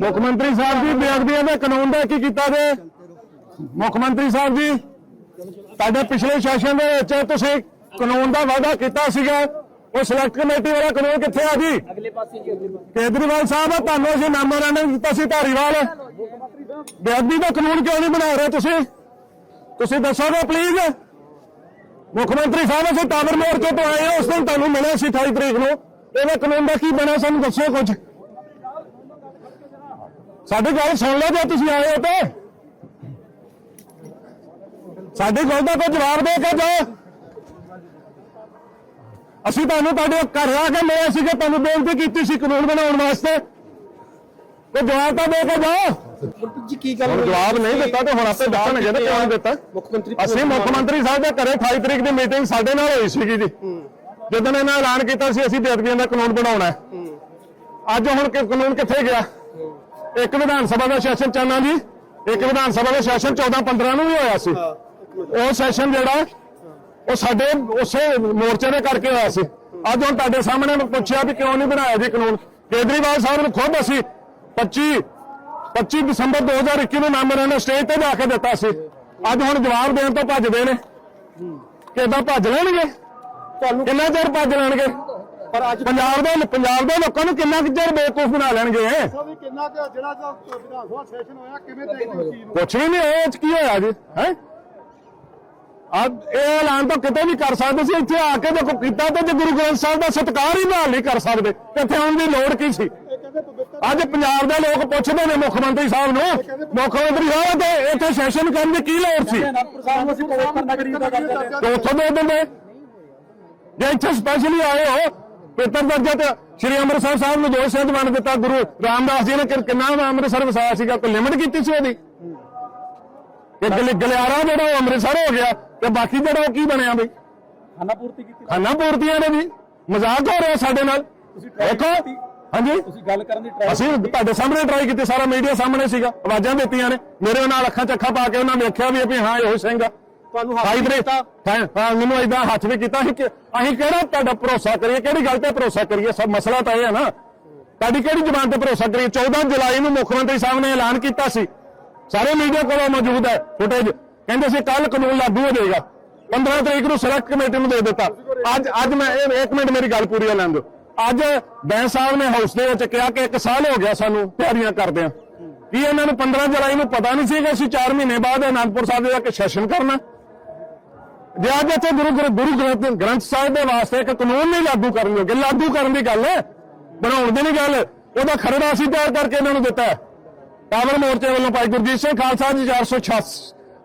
ਮੁੱਖ ਮੰਤਰੀ ਸਾਹਿਬ ਜੀ ਬੇਅਦਬੀਆਂ ਦੇ ਕਾਨੂੰਨ ਦਾ ਕੀ ਕੀਤਾ ਜੇ? ਮੁੱਖ ਮੰਤਰੀ ਸਾਹਿਬ ਜੀ ਤੁਹਾਡੇ ਪਿਛਲੇ ਸੈਸ਼ਨ ਦੇ ਵਿੱਚ ਤੁਸੀਂ ਕਾਨੂੰਨ ਦਾ ਵਾਅਦਾ ਕੀਤਾ ਸੀਗਾ। ਉਹ ਸਿਲੈਕਟ ਕਮੇਟੀ ਵਾਲਾ ਕਾਨੂੰਨ ਕਿੱਥੇ ਆ ਜੀ? ਅਗਲੇ ਪਾਸੇ ਜੀ ਅਗਲੇ ਪਾਸੇ ਕੇਜਰੀਵਾਲ ਸਾਹਿਬ ਤੁਹਾਨੂੰ ਅਸੀਂ ਮੈਮੋਰੈਂਡਮ ਦਿੱਤਾ ਸੀ ਧਾਰੀਵਾਲ। ਬੇਅਦਬੀ ਦਾ ਕਾਨੂੰਨ ਕਿਉਂ ਨਹੀਂ ਬਣਾ ਰਹੇ ਤੁਸੀਂ? ਤੁਸੀਂ ਦੱਸੋਗੇ ਪਲੀਜ਼ ਮੁੱਖ ਮੰਤਰੀ ਸਾਹਿਬ ਅਸੀਂ ਟਾਵਰ ਮੋਰਚੇ ਤੋਂ ਆਏ ਹਾਂ ਉਸ ਦਿਨ ਤੁਹਾਨੂੰ ਮਿਲੇ ਸੀ 28 ਤਰੀਕ ਨੂੰ। ਇਹਦਾ ਕਾਨੂੰਨ ਦਾ ਕੀ ਬਣਾ ਸਾਨੂੰ ਦੱਸੋ ਕੁਝ। ਸਾਡੀ ਗੱਲ ਸੁਣ ਲਓ ਜੇ ਤੁਸੀਂ ਆਏ ਹੋ ਤੇ। ਸਾਡੀ ਗੱਲ ਦਾ ਕੋਈ ਜਵਾਬ ਦੇ ਕੇ ਜਾਓ। ਅਸੀਂ ਤੁਹਾਨੂੰ ਤੁਹਾਡੇ ਘਰ ਆ ਕੇ ਮਿਲੇ ਸੀ ਕਿ ਤੁਹਾਨੂੰ ਬੇਨਤੀ ਕੀਤੀ ਸੀ ਕਾਨੂੰਨ ਬਣਾਉਣ ਵਾਸਤੇ। ਕੋਈ ਜਵਾਬ ਤਾਂ ਦੇ ਕੇ ਜਾਓ। ਜੀ ਕੀ ਗੱਲ ਹੁਣ? ਜਵਾਬ ਨਹੀਂ ਦਿੱਤਾ ਤੇ ਹੁਣ ਆਪੇ ਦੱਸਣਗੇ ਤੇ ਕਿਉਂ ਦਿੱਤਾ? ਮੁੱਖ ਮੰਤਰੀ ਅਸੀਂ ਮੁੱਖ ਮੰਤਰੀ ਸਾਹਿਬ ਦੇ ਘਰੇ 28 ਤਰੀਕ ਦੀ ਮੀਟਿੰਗ ਸਾਡੇ ਨਾਲ ਹੋਈ ਸੀਗੀ ਜੀ। ਜਦੋਂ ਇਹਨਾਂ ਐਲਾਨ ਕੀਤਾ ਸੀ ਅਸੀਂ ਬੇਅਦਬੀਆਂ ਦਾ ਕਾਨੂੰਨ ਬਣਾਉਣਾ ਹੈ। ਅੱਜ ਹੁਣ ਕਿ ਕਾਨੂੰਨ ਕਿੱਥੇ ਗਿਆ? ਇੱਕ ਵਿਧਾਨ ਸਭਾ ਦਾ ਸੈਸ਼ਨ ਚਾਹਨਾ ਜੀ? ਇੱਕ ਵਿਧਾਨ ਸਭਾ ਦਾ ਸੈਸ਼ਨ 14 15 ਨੂੰ ਵੀ ਹੋਇਆ ਸੀ। ਉਹ ਸੈਸ਼ਨ ਜਿਹੜਾ ਉਹ ਸਾਡੇ ਉਸੇ ਮੋਰਚੇ ਦੇ ਕਰਕੇ ਹੋਇਆ ਸੀ। ਅੱਜ ਹੁਣ ਤੁਹਾਡੇ ਸਾਹਮਣੇ ਮੈਂ ਪੁੱਛਿਆ ਵੀ ਕਿਉਂ ਨਹੀਂ ਬਣਾਇਆ ਜੀ ਕਾਨੂੰਨ? ਕੇਜਰੀਵਾਲ ਸਾਹਿਬ ਨੂੰ ਖੁਦ ਅਸੀਂ 25 25 ਦਸੰਬਰ 2021 ਨੂੰ ਮੈਮੋਰੈਂਡਮ ਸਟੇਜ ਤੇ ਜਾ ਕੇ ਦਿੱਤਾ ਸੀ। ਅੱਜ ਹੁਣ ਜਵਾਬ ਦੇਣ ਤੋਂ ਭੱਜਦੇ ਨੇ। ਕਿਦਾਂ ਭੱਜ ਲੈਣਗੇ? ਤੁਹਾਨੂੰ ਕਿੰਨਾ ਚਿਰ ਭੱਜ ਲੈਣਗੇ? ਪਰ ਅੱਜ ਪੰਜਾਬ ਦੇ ਪੰਜਾਬ ਦੇ ਲੋਕਾਂ ਨੂੰ ਕਿੰਨਾ ਕੁ ਚਿਰ ਬੇਵਕੂਫ ਬਣਾ ਲੈਣਗੇ? ਵੀ ਕਿੰਨਾ ਕੁ ਜਿਹੜਾ ਜੋ ਵਿਧਾਨ ਸਭਾ ਸੈਸ਼ਨ ਹੋਇਆ ਕਿਵੇਂ ਦੇਖਦੇ ਹੋ ਇਸ ਚੀਜ਼ ਨੂੰ ਕੁਛ ਵੀ ਨਹੀਂ ਇਹ ਚ ਕੀ ਹੋਇਆ ਜੀ? ਹੈ? ਅੱਜ ਇਹ ਐਲਾਨ ਤਾਂ ਕਿਤੇ ਵੀ ਕਰ ਸਕਦੇ ਸੀ ਇੱਥੇ ਆ ਕੇ ਦੇਖੋ ਕੀਤਾ ਤੇ ਜੇ ਗੁਰੂ ਗ੍ਰੰਥ ਸਾਹਿਬ ਦਾ ਸਤਿਕਾਰ ਹੀ ਨਾਲ ਨਹੀਂ ਕਰ ਸਕਦੇ ਤੇ ਇੱਥੇ ਆਉਣ ਦੀ ਲੋੜ ਕੀ ਸੀ? ਇਹ ਕਹਿੰਦੇ ਪਵਿੱਤਰ ਅੱਜ ਪੰਜਾਬ ਦੇ ਲੋਕ ਪੁੱਛਦੇ ਨੇ ਮੁੱਖ ਮੰਤਰੀ ਸਾਹਿਬ ਨੂੰ ਮੁੱਖ ਮੰਤਰੀ ਸਾਹਿਬ ਤੇ ਇੱਥੇ ਸੈਸ਼ਨ ਕਰਨ ਦੀ ਕੀ ਲੋੜ ਸੀ? ਅਨੰਦਪੁਰ ਸਾਹਿਬ ਨੂੰ ਅਸੀਂ ਪਵਿੱਤਰ ਨਗਰੀ ਦਾ ਦਰਜਾ ਤੇ ਉੱਥੋਂ ਦੇ ਦਿੰਦੇ ਜੇ ਇੱਥੇ ਸਪੈਸ਼ਲੀ ਆਏ ਹੋ ਪੇਪਰ ਦਰਜਾ ਤੇ ਸ਼੍ਰੀ ਅੰਮ੍ਰਿਤਸਰ ਸਾਹਿਬ ਨੂੰ ਦੋ ਸ਼ਬਦ ਬਣ ਦਿੱਤਾ ਗੁਰੂ ਰਾਮਦਾਸ ਜੀ ਨੇ ਕਿੰਨਾ ਅੰਮ੍ਰਿਤਸਰ ਵਸਾਇਆ ਸੀਗਾ ਕੋਈ ਲਿਮਟ ਕੀਤੀ ਸੀ ਉਹਦੀ? ਇਹ ਗਲ ਗਲਿਆਰਾ ਜਿਹੜਾ ਉਹ ਅੰਮ੍ਰਿਤਸਰ ਹੋ ਗਿਆ ਤੇ ਬਾਕੀ ਜਿਹੜਾ ਉਹ ਕੀ ਬਣਿਆ ਬਈ? ਖਾਨਾ ਪੂਰਤੀ ਕੀਤੀ। ਖਾਨਾ ਪੂਰਤੀਆਂ ਨੇ ਵੀ। ਮਜ਼ਾਕ ਹੋ ਰਿਹਾ ਸਾਡੇ ਨਾਲ। ਦੇਖੋ। ਹਾਂਜੀ। ਤੁਸੀਂ ਗੱਲ ਕਰਨ ਦੀ ਟਰਾਈ ਅਸੀਂ ਤੁਹਾਡੇ ਸਾਹਮਣੇ ਟਰਾਈ ਕੀਤੀ ਸਾਰਾ ਮੀਡੀਆ ਸਾਹਮਣੇ ਸੀਗਾ। ਆਵਾਜ਼ਾਂ ਦਿੱਤੀਆਂ ਨੇ। ਮੇਰੇ ਨਾਲ ਅੱਖਾਂ ਚ ਅੱਖਾਂ ਪਾ ਕੇ ਉਹਨਾਂ ਵੇਖਿਆ ਵੀ ਵੀ ਹਾਂ ਇਹੋ ਸਿੰਘ ਆ। ਤੁਹਾਨੂੰ ਹੱਥ ਹਾਈ ਵੀ ਬ੍ਰੇਕ ਹਾਂ ਹਾਂ, ਮੈਨੂੰ ਇਦਾਂ ਹੱਥ ਵੀ ਕੀਤਾ ਸੀ ਕਿ ਅਸੀਂ ਕਿਹੜਾ ਤੁਹਾਡਾ ਭਰੋਸਾ ਕਰੀਏ ਕਿਹੜੀ ਗੱਲ ਤੇ ਭਰੋਸਾ ਕਰੀਏ? ਸਭ ਮਸਲਾ ਤਾਂ ਇਹ ਹੈ ਨਾ। ਤੁਹਾਡੀ ਕਿਹੜੀ ਜ਼ਬਾਨ ਤੇ ਭਰੋਸਾ ਕਰੀਏ? 14 ਜੁਲਾਈ ਨੂੰ ਮੁੱਖ ਮੰਤਰੀ ਸਾਹਿਬ ਨੇ ਐਲਾਨ ਕੀਤਾ ਸੀ। ਸਾਰੇ ਮੀਡੀਆ ਕੋਲ ਮੌਜੂਦ ਹੈ ਫੁਟੇਜ। ਕਹਿੰਦੇ ਸੀ ਕੱਲ ਕਾਨੂੰਨ ਲਾਗੂ ਹੋ ਜਾਏਗਾ। 15 ਤਰੀਕ ਨੂੰ ਸਿਲੈਕਟ ਕਮੇਟੀ ਨੂੰ ਦੇ ਦਿੱਤਾ। ਅੱਜ ਅੱਜ ਮੈਂ ਇਹ- ਇੱਕ ਮਿੰਟ ਮੇਰੀ ਗੱਲ ਪੂਰੀ ਹੋ ਲੈਣ ਦਿਓ। ਅੱਜ ਬੈਂਸ ਸਾਹਿਬ ਨੇ ਹਾਊਸ ਦੇ ਵਿੱਚ ਕਿਹਾ ਕਿ ਇੱਕ ਸਾਲ ਹੋ ਗਿਆ ਸਾਨੂੰ ਤਿਆਰੀਆਂ ਕਰਦੇ ਆ ਕੀ ਇਹਨਾਂ ਨੂੰ 15 ਜੁਲਾਈ ਨੂੰ ਪਤਾ ਨਹੀਂ ਸੀ ਕਿ ਅਸੀਂ 4 ਮਹੀਨੇ ਬਾਅਦ ਅਨੰਦਪੁਰ ਸਾਹਿਬ ਦੇ ਜਾ ਕੇ ਸੈਸ਼ਨ ਕਰਨਾ? ਜੇ ਅੱਜ ਇੱਥੇ ਗੁਰੂ ਗ੍ਰੰਥ- ਗੁਰੂ ਗ੍ਰੰਥ ਗ੍ਰੰਥ ਸਾਹਿਬ ਦੇ ਵਾਸਤੇ ਇੱਕ ਕਾਨੂੰਨ ਨਹੀਂ ਲਾਗੂ ਕਰਨ ਲੱਗੇ ਲਾਗੂ ਕਰਨ ਦੀ ਗੱਲ ਹੈ ਬਣਾਉਣ ਦੀ ਨਹੀਂ ਗੱਲ ਉਹਦਾ ਖਰੜਾ ਅਸੀਂ ਤਿਆਰ ਕਰਕੇ ਇਹਨਾਂ ਨੂੰ ਦਿੱਤਾ ਪਾਵਰ ਮੋਰਚੇ ਵੱਲੋਂ ਭਾਈ ਗੁਰਜੀਤ ਸਿੰਘ ਖਾਲਸਾ ਜੀ 406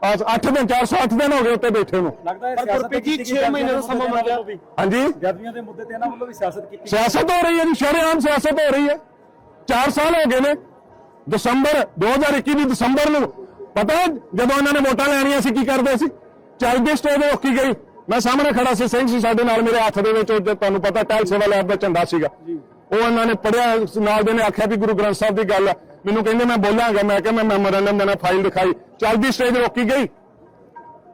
ਅੱਜ 8 ਦਿਨ 408 ਦਿਨ ਹੋ ਗਏ ਉੱਤੇ ਬੈਠੇ ਨੂੰ। ਲੱਗਦਾ ਹੈ ਪਰ ਸਿਆਸਤ ਗੁਰਪ੍ਰੀਤ ਜੀ, ਕੀਤੀ ਛੇ ਗਈ ਮਹੀਨੇ ਦਾ ਸਮਾਂ ਮੰਗ ਲਿਆ। ਵੀ। ਹਾਂਜੀ ਜਦਵੀਆਂ ਦੇ ਮੁੱਦੇ ਤੇ ਇਹਨਾਂ ਵੱਲੋਂ ਵੀ ਸਿਆਸਤ ਕੀਤੀ ਸਿਆਸਤ ਹੋ ਰਹੀ ਹੈ ਜੀ ਸ਼ਰੇਆਮ ਸਿਆਸਤ ਹੋ ਰਹੀ ਹੈ। 4 ਸਾਲ ਹੋ ਗਏ ਨੇ। ਦਸੰਬਰ 2021 ਦੀ ਦਸੰਬਰ ਨੂੰ ਪਤਾ ਹੈ ਜਦੋਂ ਇਹਨਾਂ ਨੇ ਵੋਟਾਂ ਲੈਣੀਆਂ ਸੀ ਕੀ ਕਰਦੇ ਸੀ? ਚੱਲਦੀ ਸਟੇਜ ਰੋਕੀ ਗਈ। ਮੈਂ ਸਾਹਮਣੇ ਖੜਾ ਸੀ, ਸਿੰਘ ਸੀ ਸਾਡੇ ਨਾਲ ਮੇਰੇ ਹੱਥ ਦੇ ਵਿੱਚ ਤੁਹਾਨੂੰ ਪਤਾ ਟੈਲ ਸੇਵਾ ਲੈਬ ਦਾ ਝੰਡਾ ਸੀਗਾ। ਉਹ ਇਹਨਾਂ ਨੇ ਪੜਿਆ ਨਾਲ ਦੇ ਨੇ ਆਖਿਆ ਵੀ ਗੁਰੂ ਗ੍ਰੰਥ ਸਾਹਿਬ ਦੀ ਗੱਲ ਆ। ਮੈਨੂੰ ਕਹਿੰਦੇ, ਮੈਂ ਬੋਲਾਂਗਾ। ਮੈਂ ਕਿਹਾ, ਮੈਂ ਮੈਮੋਰੈਂਡਮ ਦੇਣਾ ਫਾਈਲ ਦਿਖਾਈ ਚੱਲਦੀ ਸਟੇਜ ਰੋਕੀ ਗਈ।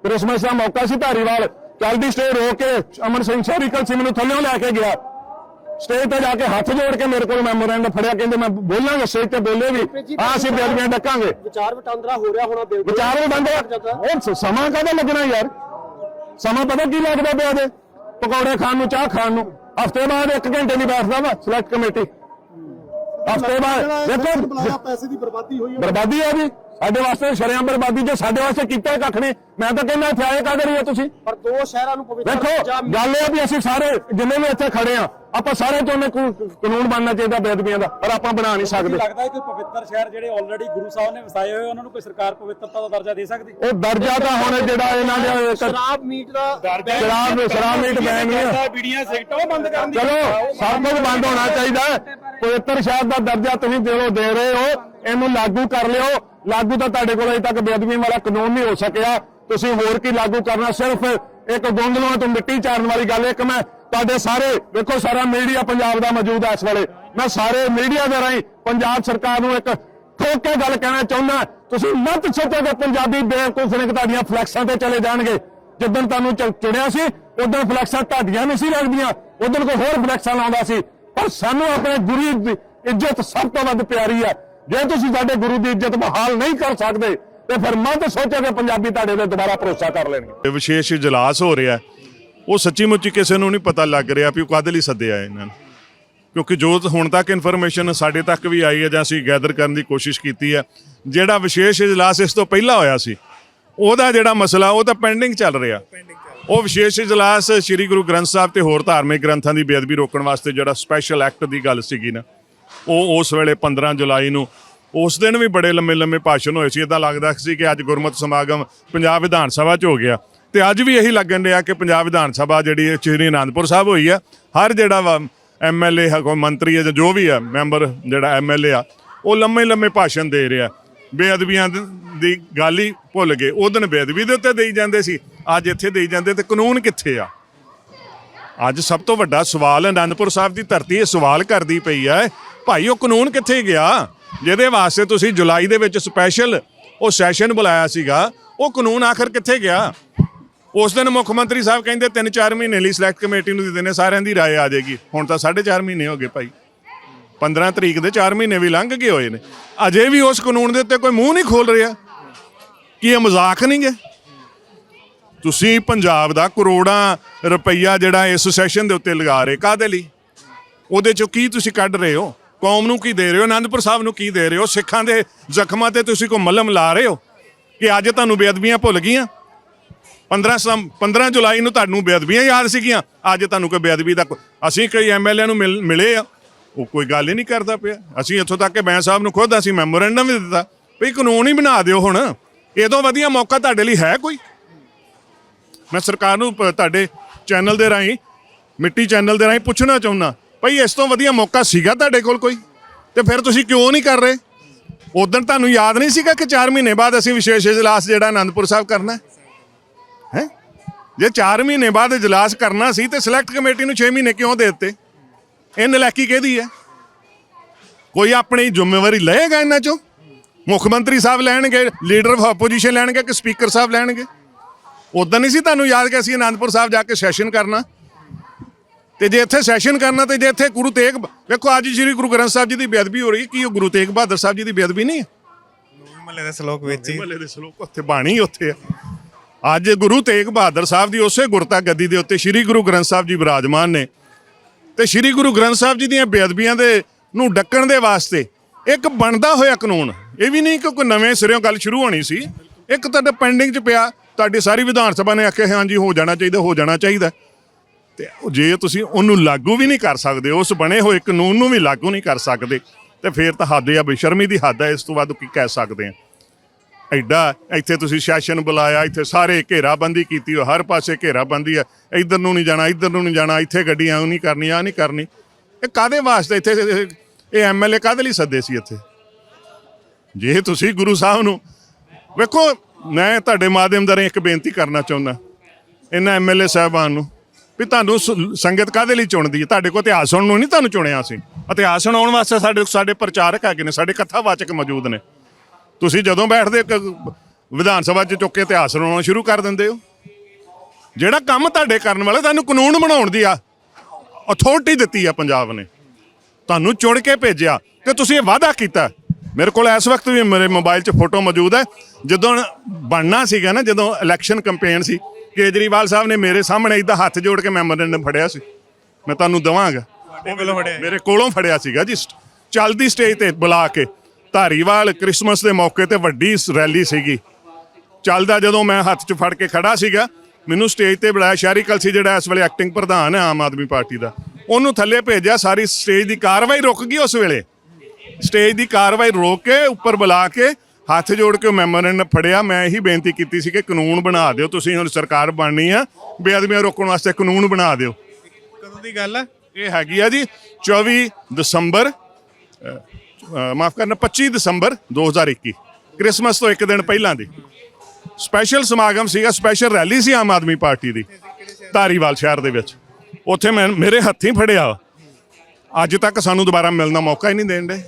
ਕ੍ਰਿਸਮਸ ਦਾ ਮੌਕਾ ਸੀ ਧਾਰੀਵਾਲ। ਚੱਲਦੀ ਸਟੇਜ ਰੋਕ ਕੇ ਅਮਨ ਸਿੰਘ ਸ਼ਹਿਰੀਕਲ ਸਿੰਘ ਨੂੰ ਥੱਲੇੋਂ ਲੈ ਕੇ ਗਿਆ। ਸਟੇਜ ਤੇ ਜਾ ਕੇ ਹੱਥ ਜੋੜ ਕੇ ਮੇਰੇ ਕੋਲ ਮੈਮੋਰੈਂਡਮ ਫੜਿਆ ਕਹਿੰਦੇ ਮੈਂ ਬੋਲਾਂਗਾ ਸਟੇਜ ਤੇ ਬੋਲੇ ਵੀ ਹਾਂ ਅਸੀਂ ਬੇਦਬੀਆਂ ਡੱਕਾਂਗੇ। ਵਿਚਾਰ ਵਟਾਂਦਰਾ ਹੋ ਰਿਹਾ ਹੋਣਾ ਬਿਲਕੁਲ। ਵਿਚਾਰ ਵੀ ਬੰਦ ਉਹ ਸ- ਸਮਾਂ ਕਦੋਂ ਲੱਗਣਾ ਯਾਰ? ਸਮਾਂ ਪਤਾ ਕੀ ਲੱਗਦਾ ਪਿਆ ਦੇ ਪਕੌੜੇ ਖਾਣ ਨੂੰ ਚਾਹ ਖਾਣ ਨੂੰ। ਹਫ਼ਤੇ ਬਾਅਦ 1 ਘੰਟੇ ਨਹੀਂ ਬੈਠਦਾ ਵਾ ਸਿਲੈਕਟ ਕਮੇਟੀ ਹਫ਼ਤੇ ਬਾਅਦ ਦੇਖੋ ਪੈਸੇ ਦੀ ਬਰਬਾਦੀ ਹੋਈ ਹੈ ਬਰਬਾਦੀ ਹੈ ਜੀ। ਸਾਡੇ ਵਾਸਤੇ ਸ਼ਰਿਆਮ ਬਰਬਾਦੀ ਜੇ ਸਾਡੇ ਵਾਸਤੇ ਕੀਤਾ ਕੱਖ ਨਹੀਂ। ਮੈਂ ਤਾਂ ਕਹਿੰਦਾ ਇੱਥੇ ਆਏ ਕਾਹਦੇ ਰਹੀ ਹੋ ਤੁਸੀਂ? ਪਰ ਦੋ ਸ਼ਹਿਰਾਂ ਨੂੰ ਪਵਿੱਤਰ ਦੇਖੋ ਗੱਲ ਇਹ ਆ ਵੀ ਅਸੀਂ ਸਾਰੇ ਜਿੰਨੇ ਵੀ ਇੱਥੇ ਖੜੇ ਆ ਆਪਾਂ ਸਾਰੇ ਚਾਹੁੰਦੇ ਕੋ- ਕਾਨੂੰਨ ਬਣਨਾ ਚਾਹੀਦਾ ਬੇਦਬੀਆਂ ਦਾ ਪਰ ਆਪਾਂ ਬਣਾ ਨਹੀਂ ਸਕਦੇ। ਲੱਗਦਾ ਹੈ ਕਿ ਪਵਿੱਤਰ ਸ਼ਹਿਰ ਜਿਹੜੇ ਆਲਰੇਡੀ ਗੁਰੂ ਸਾਹਿਬ ਨੇ ਵਸਾਏ ਹੋਏ ਉਹਨਾਂ ਨੂੰ ਕੋਈ ਸਰਕਾਰ ਪਵਿੱਤਰਤਾ ਦਾ ਦਰਜਾ ਦੇ ਸਕਦੀ? ਉਹ ਦਰਜਾ ਤਾਂ ਹੁਣ ਜਿਹੜਾ ਇਹਨਾਂ ਦੇ ਸ਼ਰਾਬ ਮੀਟ ਦਾ ਸ਼ਰਾਬ ਸ਼ਰਾਬ ਮੀਟ ਬੈਨ ਨਹੀਂ ਹੈ ਬੀੜੀਆਂ ਸਿਗਟਾਂ ਬੰਦ ਕਰਨ ਦੀ ਚਲੋ ਸਭ ਕੁਝ ਬੰਦ ਹੋਣਾ ਚਾਹੀਦਾ ਪਵਿੱਤਰ ਸ਼ਹਿਰ ਦਾ ਦਰਜਾ ਤੁਸੀਂ ਦਿਲੋਂ ਦੇ ਰਹੇ ਹੋ ਇਹਨੂੰ ਲਾਗੂ ਕਰ ਲਿਓ। ਲਾਗੂ ਤਾਂ ਤੁਹਾਡੇ ਕੋਲ ਅਜੇ ਤੱਕ ਬੇਅਦਬੀ ਵਾਲਾ ਕਾਨੂੰਨ ਨਹੀਂ ਹੋ ਸਕਿਆ। ਤੁਸੀਂ ਹੋਰ ਕੀ ਲਾਗੂ ਕਰਨਾ? ਸਿਰਫ ਇੱਕ ਗੋਂਦਲਾਂ ਤੋਂ ਮਿੱਟੀ ਚਾਰਨ ਵਾਲੀ ਗੱਲ ਇੱਕ ਮੈਂ ਤੁਹਾਡੇ ਸਾਰੇ ਵੇਖੋ ਸਾਰਾ ਮੀਡੀਆ ਪੰਜਾਬ ਦਾ ਮੌਜੂਦ ਹੈ ਇਸ ਵੇਲੇ। ਮੈਂ ਸਾਰੇ ਮੀਡੀਆ ਦੇ ਰਾਹੀਂ ਪੰਜਾਬ ਸਰਕਾਰ ਨੂੰ ਇੱਕ ਠੋਕ ਕੇ ਗੱਲ ਕਹਿਣਾ ਚਾਹੁੰਦਾ। ਤੁਸੀਂ ਮਤ ਸੋਚੋ ਕਿ ਪੰਜਾਬੀ ਬੇਵਕੂਫ ਨੇ ਤੁਹਾਡੀਆਂ ਫਲੈਕਸਾਂ ਤੇ ਚਲੇ ਜਾਣਗੇ। ਜਿੱਦਣ ਤੁਹਾਨੂੰ ਚ- ਸੀ ਉਦੋਂ ਫਲੈਕਸਾਂ ਤੁਹਾਡੀਆਂ ਨਹੀਂ ਸੀ ਲੱਗਦੀਆਂ। ਉਦੋਂ ਕੋਈ ਹੋਰ ਫਲੈਕਸਾਂ ਲਾਉਂਦਾ ਸੀ। ਪਰ ਸਾਨੂੰ ਆਪਣੇ ਗੁਰੂ ਦੀ ਇੱਜ਼ਤ ਸਭ ਤੋਂ ਵੱਧ ਪਿਆਰੀ ਹੈ। ਜੇ ਤੁਸੀਂ ਸਾਡੇ ਗੁਰੂ ਦੀ ਇੱਜ਼ਤ ਬਹਾਲ ਨਹੀਂ ਕਰ ਸਕਦੇ ਤੇ ਫਿਰ ਮਤ ਸੋਚੋ ਕਿ ਪੰਜਾਬੀ ਤੁਹਾਡੇ ਤੇ ਦੁਬਾਰਾ ਭਰੋਸਾ ਕਰ ਲੈਣਗੇ। ਵਿਸ਼ੇਸ਼ ਇਜਲਾਸ ਹੋ ਰਿਹਾ ਹੈ, ਉਹ ਸੱਚੀ ਮੁੱਚੀ ਕਿਸੇ ਨੂੰ ਨਹੀਂ ਪਤਾ ਲੱਗ ਰਿਹਾ ਵੀ ਉਹ ਕਦ ਲਈ ਸੱਦਿਆ ਹੈ ਇਹਨਾਂ ਨੂੰ। ਕਿਉਂਕਿ ਜੋ ਹੁਣ ਤੱਕ ਇਨਫੋਰਮੇਸ਼ਨ ਸਾਡੇ ਤੱਕ ਵੀ ਆਈ ਹੈ ਜਾਂ ਅਸੀਂ ਗੈਦਰ ਕਰਨ ਦੀ ਕੋਸ਼ਿਸ਼ ਕੀਤੀ ਹੈ, ਜਿਹੜਾ ਵਿਸ਼ੇਸ਼ ਇਜਲਾਸ ਇਸ ਤੋਂ ਪਹਿਲਾਂ ਹੋਇਆ ਸੀ, ਉਹਦਾ ਜਿਹੜਾ ਮਸਲਾ, ਉਹ ਤਾਂ ਪੈਂਡਿੰਗ ਚੱਲ ਰਿਹਾ। ਉਹ ਵਿਸ਼ੇਸ਼ ਇਜਲਾਸ ਸ੍ਰੀ ਗੁਰੂ ਗ੍ਰੰਥ ਸਾਹਿਬ ਤੇ ਹੋਰ ਧਾਰਮਿਕ ਗ੍ਰੰਥਾਂ ਦੀ ਬੇਅਦਬੀ ਰੋਕਣ ਵਾਸਤੇ ਜਿਹੜਾ ਸਪੈਸ਼ਲ ਐਕਟ ਦੀ ਗੱਲ ਸੀਗੀ ਨਾ, ਉਹ ਉਸ ਵੇਲੇ 15 ਜੁਲਾਈ ਨੂੰ, ਉਸ ਦਿਨ ਵੀ ਬੜੇ ਲੰਮੇ ਲੰਮੇ ਭਾਸ਼ਣ ਹੋਏ ਸੀ। ਇਦਾਂ ਲੱਗਦਾ ਸੀ ਕਿ ਅੱਜ ਗੁਰਮਤਿ ਸਮਾਗਮ ਪੰਜਾਬ ਵਿਧਾਨ ਸਭਾ 'ਚ ਹੋ ਗਿਆ। ਤੇ ਅੱਜ ਵੀ ਇਹੀ ਲੱਗਣ ਰਿਹਾ ਕਿ ਪੰਜਾਬ ਵਿਧਾਨ ਸਭਾ ਜਿਹੜੀ ਸ਼੍ਰੀ ਅਨੰਦਪੁਰ ਸਾਹਿਬ ਹੋਈ ਆ ਹਰ ਜਿਹੜਾ ਵਾ ਐਮਐਲਏ ਹੈ, ਕੋਈ ਮੰਤਰੀ ਹੈ ਜਾਂ ਜੋ ਵੀ ਆ ਮੈਂਬਰ ਜਿਹੜਾ ਐਮਐਲਏ ਆ, ਉਹ ਲੰਮੇ ਲੰਮੇ ਭਾਸ਼ਣ ਦੇ ਰਿਹਾ। ਬੇਅਦਬੀਆਂ ਦੀ- ਦੀ ਗੱਲ ਹੀ ਭੁੱਲ ਗਏ। ਉਹ ਦਿਨ ਬੇਅਦਬੀ ਦੇ ਉੱਤੇ ਦੇਈ ਜਾਂਦੇ ਸੀ, ਅੱਜ ਇੱਥੇ ਦੇਈ ਜਾਂਦੇ ਤੇ ਕਾਨੂੰਨ ਕਿੱਥੇ ਆ? ਅੱਜ ਸਭ ਤੋਂ ਵੱਡਾ ਸਵਾਲ ਅਨੰਦਪੁਰ ਸਾਹਿਬ ਦੀ ਧਰਤੀ, ਇਹ ਸਵਾਲ ਕਰਦੀ ਪਈ ਹੈ, ਭਾਈ, ਉਹ ਕਾਨੂੰਨ ਕਿੱਥੇ ਗਿਆ? ਜਿਹਦੇ ਵਾਸਤੇ ਤੁਸੀਂ ਜੁਲਾਈ ਦੇ ਵਿੱਚ ਸਪੈਸ਼ਲ ਉਹ ਸੈਸ਼ਨ ਬੁਲਾਇਆ ਸੀਗਾ, ਉਹ ਕਾਨੂੰਨ ਆਖਰ ਕਿੱਥੇ ਗਿਆ? ਉਸ ਦਿਨ ਮੁੱਖ ਮੰਤਰੀ ਸਾਹਿਬ ਕਹਿੰਦੇ 3-4 ਮਹੀਨੇ ਲਈ ਸਿਲੈਕਟ ਕਮੇਟੀ ਨੂੰ ਦੇ ਦੇਣੇ ਸਾਰਿਆਂ ਦੀ رائے ਆ ਜਾਏਗੀ ਹੁਣ ਤਾਂ 4.5 ਮਹੀਨੇ ਹੋ ਗਏ ਭਾਈ 15 ਤਰੀਕ ਦੇ 4 ਮਹੀਨੇ ਵੀ ਲੰਘ ਗਏ ਹੋਏ ਨੇ ਅਜੇ ਵੀ ਉਸ ਕਾਨੂੰਨ ਦੇ ਉੱਤੇ ਕੋਈ ਮੂੰਹ ਨਹੀਂ ਖੋਲ ਰਿਹਾ ਕੀ ਇਹ ਮਜ਼ਾਕ ਨਹੀਂ ਗੇ ਤੁਸੀਂ ਪੰਜਾਬ ਦਾ ਕਰੋੜਾਂ ਰੁਪਈਆ ਜਿਹੜਾ ਇਸ ਸੈਸ਼ਨ ਦੇ ਉੱਤੇ ਲਗਾ ਰਹੇ ਕਾਦੇ ਲਈ ਉਹਦੇ ਚੋਂ ਕੀ ਤੁਸੀਂ ਕੱਢ ਰਹੇ ਹੋ ਕੌਮ ਨੂੰ ਕੀ ਦੇ ਰਹੇ ਹੋ ਆਨੰਦਪੁਰ ਸਾਹਿਬ ਨੂੰ ਕੀ ਦੇ ਰਹੇ ਹੋ ਸਿੱਖਾਂ ਦੇ ਜ਼ਖਮਾਂ ਤੇ ਤੁਸੀਂ ਕੋ ਮਲਮ ਲਾ ਰਹੇ ਹੋ ਕਿ ਅੱਜ ਤੁਹਾਨੂੰ ਬੇਅਦਬੀਆਂ ਭੁੱਲ ਗਈਆਂ 15 ਸਤੰਬ 15 ਜੁਲਾਈ ਨੂੰ ਤੁਹਾਨੂੰ ਬੇਅਦਬੀਆਂ ਯਾਦ ਸੀਗੀਆਂ। ਅੱਜ ਤੁਹਾਨੂੰ ਕੋਈ ਬੇਅਦਬੀ ਦਾ ਅਸੀਂ ਕਈ ਐਮਐਲਏ ਨੂੰ ਮਿਲ- ਮਿਲੇ ਆ। ਉਹ ਕੋਈ ਗੱਲ ਹੀ ਨਹੀਂ ਕਰਦਾ ਪਿਆ। ਅਸੀਂ ਇੱਥੋਂ ਤੱਕ ਕਿ ਬੈਂ ਸਾਹਿਬ ਨੂੰ ਖੁਦ ਅਸੀਂ ਮੈਮੋਰੈਂਡਮ ਵੀ ਦਿੱਤਾ। ਵੀ ਕਾਨੂੰਨ ਹੀ ਬਣਾ ਦਿਓ ਹੁਣ। ਇਹਦੋਂ ਵਧੀਆ ਮੌਕਾ ਤੁਹਾਡੇ ਲਈ ਹੈ ਕੋਈ? ਮੈਂ ਸਰਕਾਰ ਨੂੰ ਤੁਹਾਡੇ ਚੈਨਲ ਦੇ ਰਾਹੀਂ, ਮਿੱਟੀ ਚੈਨਲ ਦੇ ਰਾਹੀਂ ਪੁੱਛਣਾ ਚਾਹੁੰਦਾ ਭਈ ਇਸ ਤੋਂ ਵਧੀਆ ਮੌਕਾ ਸੀਗਾ ਤੁਹਾਡੇ ਕੋਲ ਕੋਈ? ਤੇ ਫਿਰ ਤੁਸੀਂ ਕਿਉਂ ਨਹੀਂ ਕਰ ਰਹੇ? ਉਦੋਂ ਤੁਹਾਨੂੰ ਯਾਦ ਨਹੀਂ ਸੀਗਾ ਕਿ 4 ਮਹੀਨੇ ਬਾਅਦ ਅਸੀਂ ਵਿਸ਼ੇਸ਼ ਇਜਲਾਸ ਜਿਹੜਾ ਆਨੰਦਪੁਰ ਸਾਹਿਬ ਕਰਨਾ ਹੈ? ਜੇ 4 ਮਹੀਨੇ ਬਾਅਦ ਇਜਲਾਸ ਕਰਨਾ ਸੀ ਤੇ ਸਿਲੈਕਟ ਕਮੇਟੀ ਨੂੰ 6 ਮਹੀਨੇ ਕਿਉਂ ਦੇ ਦਿੱਤੇ? ਇਹ ਨਲਾਇਕੀ ਕਿਹਦੀ ਹੈ? ਕੋਈ ਆਪਣੀ ਜ਼ਿੰਮੇਵਾਰੀ ਲਏਗਾ ਇਹਨਾਂ ਚੋਂ? ਮੁੱਖ ਮੰਤਰੀ ਸਾਹਿਬ ਲੈਣਗੇ ਲੀਡਰ ਆਫ ਆਪੋਜੀਸ਼ਨ ਲੈਣਗੇ ਕਿ ਸਪੀਕਰ ਸਾਹਿਬ ਲੈਣਗੇ? ਉਦੋਂ ਨਹੀਂ ਸੀ ਤੁਹਾਨੂੰ ਯਾਦ ਕਿ ਅਸੀਂ ਆਨੰਦਪੁਰ ਸਾਹਿਬ ਜਾ ਕੇ ਸੈਸ਼ਨ ਕਰਨਾ? ਤੇ ਜੇ ਇੱਥੇ ਸੈਸ਼ਨ ਕਰਨਾ ਤੇ ਜੇ ਇੱਥੇ ਗੁਰੂ ਤੇਗ ਵੇਖੋ ਅੱਜ ਸ੍ਰੀ ਗੁਰੂ ਗ੍ਰੰਥ ਸਾਹਿਬ ਜੀ ਦੀ ਬੇਅਦਬੀ ਹੋ ਰਹੀ ਹੈ। ਕੀ ਉਹ ਗੁਰੂ ਤੇਗ ਬਹਾਦਰ ਸਾਹਿਬ ਜੀ ਦੀ ਬੇਅਦਬੀ ਨਹੀਂ ਹੈ? ਮਹੱਲੇ ਦੇ ਸ਼ਲੋਕ ਵਿੱਚ ਹੀ। ਮਹੱਲੇ ਦੇ ਸ਼ਲੋਕ ਉੱਥੇ ਬਾਣੀ ਉੱਥੇ ਆ। ਅੱਜ ਗੁਰੂ ਤੇਗ ਬਹਾਦਰ ਸਾਹਿਬ ਦੀ ਉਸੇ ਗੁਰਤਾ ਗੱਦੀ ਦੇ ਉੱਤੇ ਸ੍ਰੀ ਗੁਰੂ ਗ੍ਰੰਥ ਸਾਹਿਬ ਜੀ ਵਿਰਾਜਮਾਨ ਨੇ। ਤੇ ਸ੍ਰੀ ਗੁਰੂ ਗ੍ਰੰਥ ਸਾਹਿਬ ਜੀ ਦੀਆਂ ਬੇਅਦਬੀਆਂ ਦੇ ਨੂੰ ਡੱਕਣ ਦੇ ਵਾਸਤੇ ਇੱਕ ਬਣਦਾ ਹੋਇਆ ਕਾਨੂੰਨ, ਇਹ ਵੀ ਨਹੀਂ ਕਿ ਕੋਈ ਨਵੇਂ ਸਿਰਿਓਂ ਗੱਲ ਸ਼ੁਰੂ ਹੋਣੀ ਸੀ। ਇੱਕ ਤੁਹਾਡਾ ਪੈਂਡਿੰਗ 'ਚ ਪਿਆ, ਤੁਹਾਡੀ ਸਾਰੀ ਵਿਧਾਨ ਸਭਾ ਨੇ ਆਖਿਆ, ਹਾਂਜੀ, ਹੋ ਜਾਣਾ ਚਾਹੀਦਾ, ਹੋ ਜਾਣਾ ਚਾਹੀਦਾ। ਤੇ ਜੇ ਤੁਸੀਂ ਉਹਨੂੰ ਲਾਗੂ ਵੀ ਨਹੀਂ ਕਰ ਸਕਦੇ, ਉਸ ਬਣੇ ਹੋਏ ਕਾਨੂੰਨ ਨੂੰ ਵੀ ਲਾਗੂ ਨਹੀਂ ਕਰ ਸਕਦੇ, ਤੇ ਫਿਰ ਤਾਂ ਹੱਦ ਆ, ਬੇਸ਼ਰਮੀ ਦੀ ਹੱਦ ਹੈ ਇਸ ਤੋਂ ਵੱਧ ਕੀ ਕਹਿ ਸਕਦੇ ਆ। ਐਡਾ ਇੱਥੇ ਤੁਸੀਂ ਸੈਸ਼ਨ ਬੁਲਾਇਆ, ਇੱਥੇ ਸਾਰੇ ਘੇਰਾਬੰਦੀ ਕੀਤੀ ਹੋ ਹਰ ਪਾਸੇ ਘੇਰਾਬੰਦੀ ਹੈ। ਇੱਧਰ ਨੂੰ ਨਹੀਂ ਜਾਣਾ, ਇੱਧਰ ਨੂੰ ਨਹੀਂ ਜਾਣਾ, ਇੱਥੇ ਗੱਡੀਆਂ ਉਹ ਨਹੀਂ ਕਰਨੀ ਆ ਨਹੀਂ ਕਰਨੀ। ਇਹ ਕਾਦੇ ਵਾਸਤੇ ਇੱਥੇ, ਇਹ- ਇਹ ਐਮਐਲਏ ਕਾਦੇ ਲਈ ਸੱਦੇ ਸੀ ਇੱਥੇ? ਜੇ ਤੁਸੀਂ ਗੁਰੂ ਸਾਹਿਬ ਨੂੰ, ਵੇਖੋ, ਮੈਂ ਤੁਹਾਡੇ ਮਾਧਿਅਮ ਦਾ ਇੱਕ ਬੇਨਤੀ ਕਰਨਾ ਚਾਹੁੰਦਾ, ਇਹਨਾਂ ਐਮਐਲਏ ਸਾਹਿਬਾਨ ਨੂੰ, ਵੀ ਤੁਹਾਨੂੰ ਸੰਗਤ ਕਾਦੇ ਲਈ ਚੁਣਦੀ ਹੈ? ਤੁਹਾਡੇ ਕੋਲ ਇਤਿਹਾਸ ਸੁਣਨ ਨੂੰ ਨਹੀਂ ਤੁਹਾਨੂੰ ਚੁਣਿਆ ਸੀ ਇਤਿਹਾਸ ਸੁਣਾਉਣ ਵਾਸਤੇ ਸਾਡੇ ਸਾਡੇ ਪ੍ਰਚਾਰਕ ਹੈਗੇ ਨੇ, ਸਾਡੇ ਕਥਾਵਾਚਕ ਮੌਜੂਦ ਨੇ। ਤੁਸੀਂ ਜਦੋਂ ਬੈਠਦੇ ਕ- ਵਿਧਾਨ ਸਭਾ 'ਚ ਚੁੱਕ ਕੇ ਇਤਿਹਾਸ ਸੁਣਾਉਣਾ ਸ਼ੁਰੂ ਕਰ ਦਿੰਦੇ ਹੋ। ਜਿਹੜਾ ਕੰਮ ਤੁਹਾਡੇ ਕਰਨ ਵਾਲੇ ਤੁਹਾਨੂੰ ਕਾਨੂੰਨ ਬਣਾਉਣ ਦੀ ਆ ਅਥਾਰਟੀ ਦਿੱਤੀ ਆ ਪੰਜਾਬ ਨੇ। ਤੁਹਾਨੂੰ ਚੁਣ ਕੇ ਭੇਜਿਆ ਤੇ ਤੁਸੀਂ ਇਹ ਵਾਅਦਾ ਕੀਤਾ। ਮੇਰੇ ਕੋਲ ਇਸ ਵਕਤ ਵੀ ਮੇਰੇ ਮੋਬਾਈਲ 'ਚ ਫੋਟੋ ਮੌਜੂਦ ਹੈ। ਜਦੋਂ ਬਣਨਾ ਸੀਗਾ ਨਾ ਜਦੋਂ ਇਲੈਕਸ਼ਨ ਕੈਂਪੇਨ ਸੀ ਕੇਜਰੀਵਾਲ ਸਾਹਿਬ ਨੇ ਮੇਰੇ ਸਾਹਮਣੇ ਇਦਾਂ ਹੱਥ ਜੋੜ ਕੇ ਮੈਮੋਰੈਂਡਮ ਫੜਿਆ ਸੀ। ਮੈਂ ਤੁਹਾਨੂੰ ਦਵਾਂਗਾ। ਕੋਲੋਂ ਫੜਿਆ। ਮੇਰੇ ਕੋਲੋਂ ਫੜਿਆ ਸੀਗਾ ਜੀ। ਚੱਲਦੀ ਸਟੇਜ ਤੇ ਬੁਲਾ ਕੇ ਧਾਰੀਵਾਲ ਕ੍ਰਿਸਮਸ ਦੇ ਮੌਕੇ ਤੇ ਵੱਡੀ ਰੈਲੀ ਸੀਗੀ। ਚੱਲਦਾ ਜਦੋਂ ਮੈਂ ਹੱਥ 'ਚ ਫੜ ਕੇ ਖੜਾ ਸੀਗਾ ਮੈਨੂੰ ਸਟੇਜ ਤੇ ਬੁਲਾਇਆ। ਸ਼ਹਿਰੀ ਕਲਸੀ ਜਿਹੜਾ ਇਸ ਵੇਲੇ ਐਕਟਿੰਗ ਪ੍ਰਧਾਨ ਹੈ ਆਮ ਆਦਮੀ ਪਾਰਟੀ ਦਾ। ਉਹਨੂੰ ਥੱਲੇ ਭੇਜਿਆ ਸਾਰੀ ਸਟੇਜ ਦੀ ਕਾਰਵਾਈ ਰੁਕ ਗਈ ਉਸ ਵੇਲੇ। ਸਟੇਜ ਦੀ ਕਾਰਵਾਈ ਰੋਕ ਕੇ ਉੱਪਰ ਬੁਲਾ ਕੇ ਹੱਥ ਜੋੜ ਕੇ ਮੈਮੋਰੈਂਡਮ ਫੜਿਆ। ਮੈਂ ਇਹੀ ਬੇਨਤੀ ਕੀਤੀ ਸੀ ਕਿ ਕਾਨੂੰਨ ਬਣਾ ਦਿਓ। ਤੁਸੀਂ ਹੁਣ ਸਰਕਾਰ ਬਣਨੀ ਆ ਬੇਅਦਬੀਆਂ ਰੋਕਣ ਵਾਸਤੇ ਕਾਨੂੰਨ ਬਣਾ ਦਿਓ। ਕਦੋਂ ਦੀ ਗੱਲ ਹੈ ਇਹ ਹੈਗੀ ਆ ਜੀ 24 ਦਸੰਬਰ ਮਾਫ ਕਰਨਾ 25 ਦਸੰਬਰ 2021 ਕ੍ਰਿਸਮਸ ਤੋਂ ਇੱਕ ਦਿਨ ਪਹਿਲਾਂ ਦੀ। ਸਪੈਸ਼ਲ ਸਮਾਗਮ ਸੀਗਾ ਸਪੈਸ਼ਲ ਰੈਲੀ ਸੀ ਆਮ ਆਦਮੀ ਪਾਰਟੀ ਦੀ, ਧਾਰੀਵਾਲ ਸ਼ਹਿਰ ਦੇ ਵਿੱਚ। ਉੱਥੇ ਮੈਂ, ਮੇਰੇ ਹੱਥੀਂ ਫੜਿਆ ਅੱਜ ਤੱਕ ਸਾਨੂੰ ਦੁਬਾਰਾ ਮਿਲਣ ਦਾ ਮੌਕਾ ਹੀ ਨਹੀਂ ਦੇਣ ਦੇ।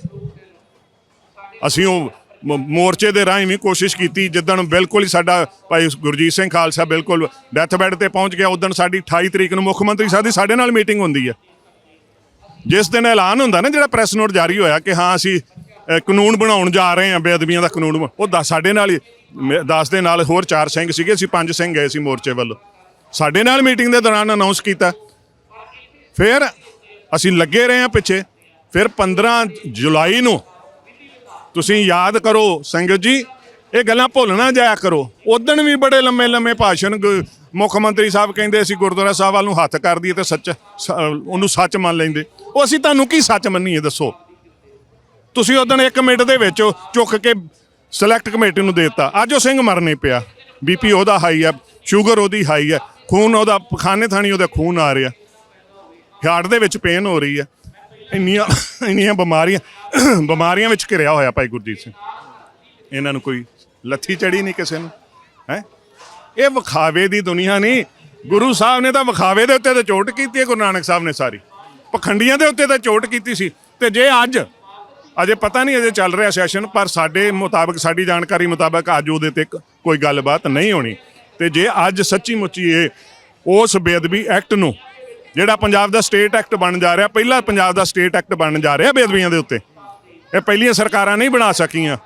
ਅਸੀਂ ਉਹ ਮ- ਮੋਰਚੇ ਦੇ ਰਾਹੀਂ ਵੀ ਕੋਸ਼ਿਸ਼ ਕੀਤੀ, ਜਿੱਦਣ ਬਿਲਕੁਲ ਹੀ ਸਾਡਾ ਭਾਈ ਗੁਰਜੀਤ ਸਿੰਘ ਖਾਲਸਾ ਬਿਲਕੁਲ ਡੈਥ ਬੈੱਡ ਤੇ ਪਹੁੰਚ ਗਿਆ ਉਦੋਂ ਸਾਡੀ 28 ਤਰੀਕ ਨੂੰ ਮੁੱਖ ਮੰਤਰੀ ਸਾਹਿਬ ਦੀ ਸਾਡੇ ਨਾਲ ਮੀਟਿੰਗ ਹੁੰਦੀ ਹੈ ਜਿਸ ਦਿਨ ਐਲਾਨ ਹੁੰਦਾ ਨਾ ਜਿਹੜਾ ਪ੍ਰੈਸ ਨੋਟ ਜਾਰੀ ਹੋਇਆ ਕਿ ਹਾਂ ਅਸੀਂ ਅ, ਕਾਨੂੰਨ ਬਣਾਉਣ ਜਾ ਰਹੇ ਹਾਂ ਬੇਅਦਬੀਆਂ ਦਾ ਕਾਨੂੰਨ ਬਣ- ਉਹ ਦਸ ਸਾਡੇ ਨਾਲ ਹੀ ਮੇ- ਦਸ ਦੇ ਨਾਲ ਹੋਰ ਚਾਰ ਸਿੰਘ ਸੀਗੇ ਅਸੀਂ ਪੰਜ ਸਿੰਘ ਗਏ ਸੀ ਮੋਰਚੇ ਵੱਲੋਂ। ਸਾਡੇ ਨਾਲ ਮੀਟਿੰਗ ਦੇ ਦੌਰਾਨ ਅਨਾਉਂਸ ਕੀਤਾ। ਫਿਰ ਅਸੀਂ ਲੱਗੇ ਰਹੇ ਹਾਂ ਪਿੱਛੇ। ਫਿਰ 15 ਜੁਲਾਈ ਨੂੰ ਤੁਸੀਂ ਯਾਦ ਕਰੋ ਸੰਗਤ ਜੀ ਇਹ ਗੱਲਾਂ ਭੁੱਲ ਨਾ ਜਾਇਆ ਕਰੋ। ਉਦੋਂ ਵੀ ਬੜੇ ਲੰਮੇ ਲੰਮੇ ਭਾਸ਼ਣ ਗ- ਮੁੱਖ ਮੰਤਰੀ ਸਾਹਿਬ ਕਹਿੰਦੇ ਅਸੀਂ ਗੁਰਦੁਆਰਾ ਸਾਹਿਬ ਵੱਲ ਨੂੰ ਹੱਥ ਕਰ ਦਈਏ ਤੇ ਸੱਚ, ਸ- ਉਹਨੂੰ ਸੱਚ ਮੰਨ ਲੈਂਦੇ। ਉਹ ਅਸੀਂ ਤੁਹਾਨੂੰ ਕੀ ਸੱਚ ਮੰਨੀਏ ਦੱਸੋ? ਤੁਸੀਂ ਉਦੋਂ ਇੱਕ ਮਿੰਟ ਦੇ ਵਿੱਚ ਚੁੱਕ ਕੇ ਸਿਲੈਕਟ ਕਮੇਟੀ ਨੂੰ ਦੇ ਦਿੱਤਾ। ਅੱਜ ਉਹ ਸਿੰਘ ਮਰਨੇ ਪਿਆ। ਬੀਪੀ ਉਹਦਾ ਹਾਈ ਆ ਸ਼ੂਗਰ ਉਹਦੀ ਹਾਈ ਆ, ਖੂਨ ਉਹਦਾ ਪਖਾਨੇ ਥਾਣੀ ਉਹਦਾ ਖੂਨ ਆ ਰਿਹਾ। ਹਾਰਟ ਦੇ ਵਿੱਚ ਪੇਨ ਹੋ ਰਹੀ ਹੈ ਇੰਨੀਆਂ ਇੰਨੀਆਂ ਬਿਮਾਰੀਆਂ ਬਿਮਾਰੀਆਂ ਵਿੱਚ ਘਿਰਿਆ ਹੋਇਆ ਭਾਈ ਗੁਰਜੀਤ ਸਿੰਘ। ਇਹਨਾਂ ਨੂੰ ਕੋਈ ਲੱਥੀ ਚੜੀ ਨਹੀਂ ਕਿਸੇ ਨੂੰ, ਹੈ? ਇਹ ਵਿਖਾਵੇ ਦੀ ਦੁਨੀਆ ਨਹੀਂ। ਗੁਰੂ ਸਾਹਿਬ ਨੇ ਤਾਂ ਵਿਖਾਵੇ ਦੇ ਉੱਤੇ ਤਾਂ ਚੋਟ ਕੀਤੀ ਹੈ, ਗੁਰੂ ਨਾਨਕ ਸਾਹਿਬ ਨੇ ਸਾਰੀ। ਪਖੰਡੀਆਂ ਦੇ ਉੱਤੇ ਤਾਂ ਚੋਟ ਕੀਤੀ ਸੀ। ਤੇ ਜੇ ਅੱਜ, ਅਜੇ ਪਤਾ ਨਹੀਂ ਅਜੇ ਚੱਲ ਰਿਹਾ ਸੈਸ਼ਨ, ਪਰ ਸਾਡੇ ਮੁਤਾਬਕ, ਸਾਡੀ ਜਾਣਕਾਰੀ ਮੁਤਾਬਕ ਅੱਜ ਉਹਦੇ ਤੇ ਕੋਈ ਗੱਲਬਾਤ ਨਹੀਂ ਹੋਣੀ। ਤੇ ਜੇ ਅੱਜ ਸੱਚੀ ਮੁੱਚੀ ਇਹ, ਉਸ ਬੇਅਦਬੀ ਐਕਟ ਨੂੰ, ਜਿਹੜਾ ਪੰਜਾਬ ਦਾ ਸਟੇਟ ਐਕਟ ਬਣ ਜਾ ਰਿਹਾ, ਪਹਿਲਾ ਪੰਜਾਬ ਦਾ ਸਟੇਟ ਐਕਟ ਬਣ ਜਾ ਰਿਹਾ ਬੇਅਦਬੀਆਂ ਦੇ ਉੱਤੇ, ਇਹ ਪਹਿਲੀਆਂ ਸਰਕਾਰਾਂ ਨਹੀਂ ਬਣਾ ਸਕੀਆਂ।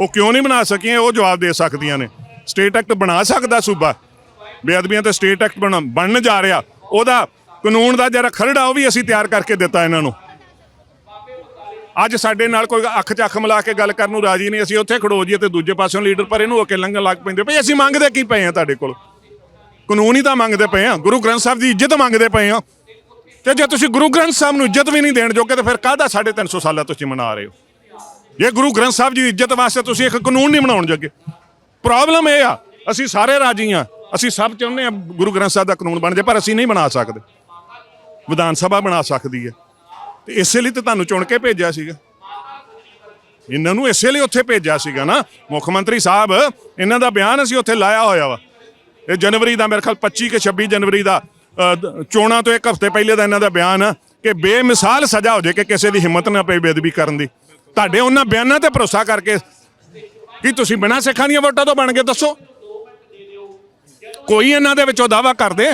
ਉਹ ਕਿਉਂ ਨਹੀਂ ਬਣਾ ਸਕੀਆਂ, ਉਹ ਜਵਾਬ ਦੇ ਸਕਦੀਆਂ ਨੇ। ਸਟੇਟ ਐਕਟ ਬਣਾ ਸਕਦਾ ਸੂਬਾ। ਬੇਅਦਬੀਆਂ ਤੇ ਸਟੇਟ ਐਕਟ ਬਣ, ਬਣਨ ਜਾ ਰਿਹਾ। ਉਹਦਾ ਕਾਨੂੰਨ ਦਾ ਜਿਹੜਾ ਖਰੜਾ ਉਹ ਵੀ ਅਸੀਂ ਤਿਆਰ ਕਰਕੇ ਦਿੱਤਾ ਇਹਨਾਂ ਨੂੰ। ਅੱਜ ਸਾਡੇ ਨਾਲ ਕੋਈ ਅੱਖ ਚੱਖ ਮਿਲਾ ਕੇ ਗੱਲ ਕਰਨ ਨੂੰ ਰਾਜੀ ਨਹੀਂ। ਅਸੀਂ ਉੱਥੇ ਖੜੋ ਜੀਏ ਤੇ ਦੂਜੇ ਪਾਸਿਓਂ ਲੀਡਰ ਪਰ ਇਹਨੂੰ ਹੋ ਲੰਘਣ ਲੱਗ ਪੈਂਦੇ। ਭਈ ਅਸੀਂ ਮੰਗਦੇ ਕੀ ਪਏ ਆ ਤੁਹਾਡੇ ਕੋਲ? ਕਾਨੂੰਨ ਹੀ ਤਾਂ ਮੰਗਦੇ ਪਏ ਆ। ਗੁਰੂ ਗ੍ਰੰਥ ਸਾਹਿਬ ਦੀ ਇੱਜ਼ਤ ਮੰਗਦੇ ਪਏ ਆ। ਤੇ ਜੇ ਤੁਸੀਂ ਗੁਰੂ ਗ੍ਰੰਥ ਸਾਹਿਬ ਨੂੰ ਇੱਜ਼ਤ ਵੀ ਨਹੀਂ ਦੇਣ ਜੋਗੇ ਤੇ ਫਿਰ ਕਾਹਦਾ 350 ਸਾਲਾਂ ਤੁਸੀਂ ਮਨਾ ਰਹੇ ਹੋ? ਜੇ ਗੁਰੂ ਗ੍ਰੰਥ ਸਾਹਿਬ ਜੀ ਦੀ ਇੱਜ਼ਤ ਵਾਸਤੇ ਤੁਸੀਂ ਇੱਕ ਕਾਨੂੰਨ ਨਹੀਂ ਬਣਾਉਣ ਜੋਗੇ ਪ੍ਰੋਬਲਮ ਇਹ ਆ, ਅਸੀਂ ਸਾਰੇ ਰਾਜੀ ਆ। ਅਸੀਂ ਸਭ ਚਾਹੁੰਦੇ ਆ ਗੁਰੂ ਗ੍ਰੰਥ ਸਾਹਿਬ ਦਾ ਕਾਨੂੰਨ ਬਣ ਜਾਏ, ਪਰ ਅਸੀਂ ਨਹੀਂ ਬਣਾ ਸਕਦੇ। ਵਿਧਾਨ ਸਭਾ ਬਣਾ ਸਕਦੀ ਹੈ। ਤੇ ਇਸੇ ਲਈ ਤਾਂ ਤੁਹਾਨੂੰ ਚੁਣ ਕੇ ਭੇਜਿਆ ਸੀਗਾ। ਇਹਨਾਂ ਨੂੰ ਇਸੇ ਲਈ ਉੱਥੇ ਭੇਜਿਆ ਸੀਗਾ ਨਾ। ਮੁੱਖ ਮੰਤਰੀ ਸਾਹਿਬ, ਇਹਨਾਂ ਦਾ ਬਿਆਨ ਅਸੀਂ ਉੱਥੇ ਲਾਇਆ ਹੋਇਆ ਵਾ। ਇਹ ਜਨਵਰੀ ਦਾ ਮੇਰੇ ਖਿਆਲ 25 ਕੇ 26 ਜਨਵਰੀ ਦਾ ਚੋਣਾਂ ਤੋਂ ਇੱਕ ਹਫ਼ਤੇ ਪਹਿਲੇ ਦਾ ਇਹਨਾਂ ਦਾ ਬਿਆਨ ਆ ਕਿ ਬੇਮਿਸਾਲ ਸਜ਼ਾ ਹੋ ਜੇ ਕਿ ਕਿਸੇ ਦੀ ਹਿੰਮਤ ਨਾ ਪਈ ਬੇਅਦਬੀ ਕਰਨ ਦੀ। ਤੁਹਾਡੇ ਉਹਨਾਂ ਬਿਆਨਾਂ ਤੇ ਭਰੋਸਾ ਕਰਕੇ ਕੀ ਤੁਸੀਂ ਬਿਨਾਂ ਸਿੱਖਾਂ ਦੀਆਂ ਵੋਟਾਂ ਤੋਂ ਬਣ ਗਏ? ਦੱਸੋ। ਕੋਈ ਇਹਨਾਂ ਦੇ ਵਿੱਚੋਂ ਦਾਵਾ ਕਰਦੇ?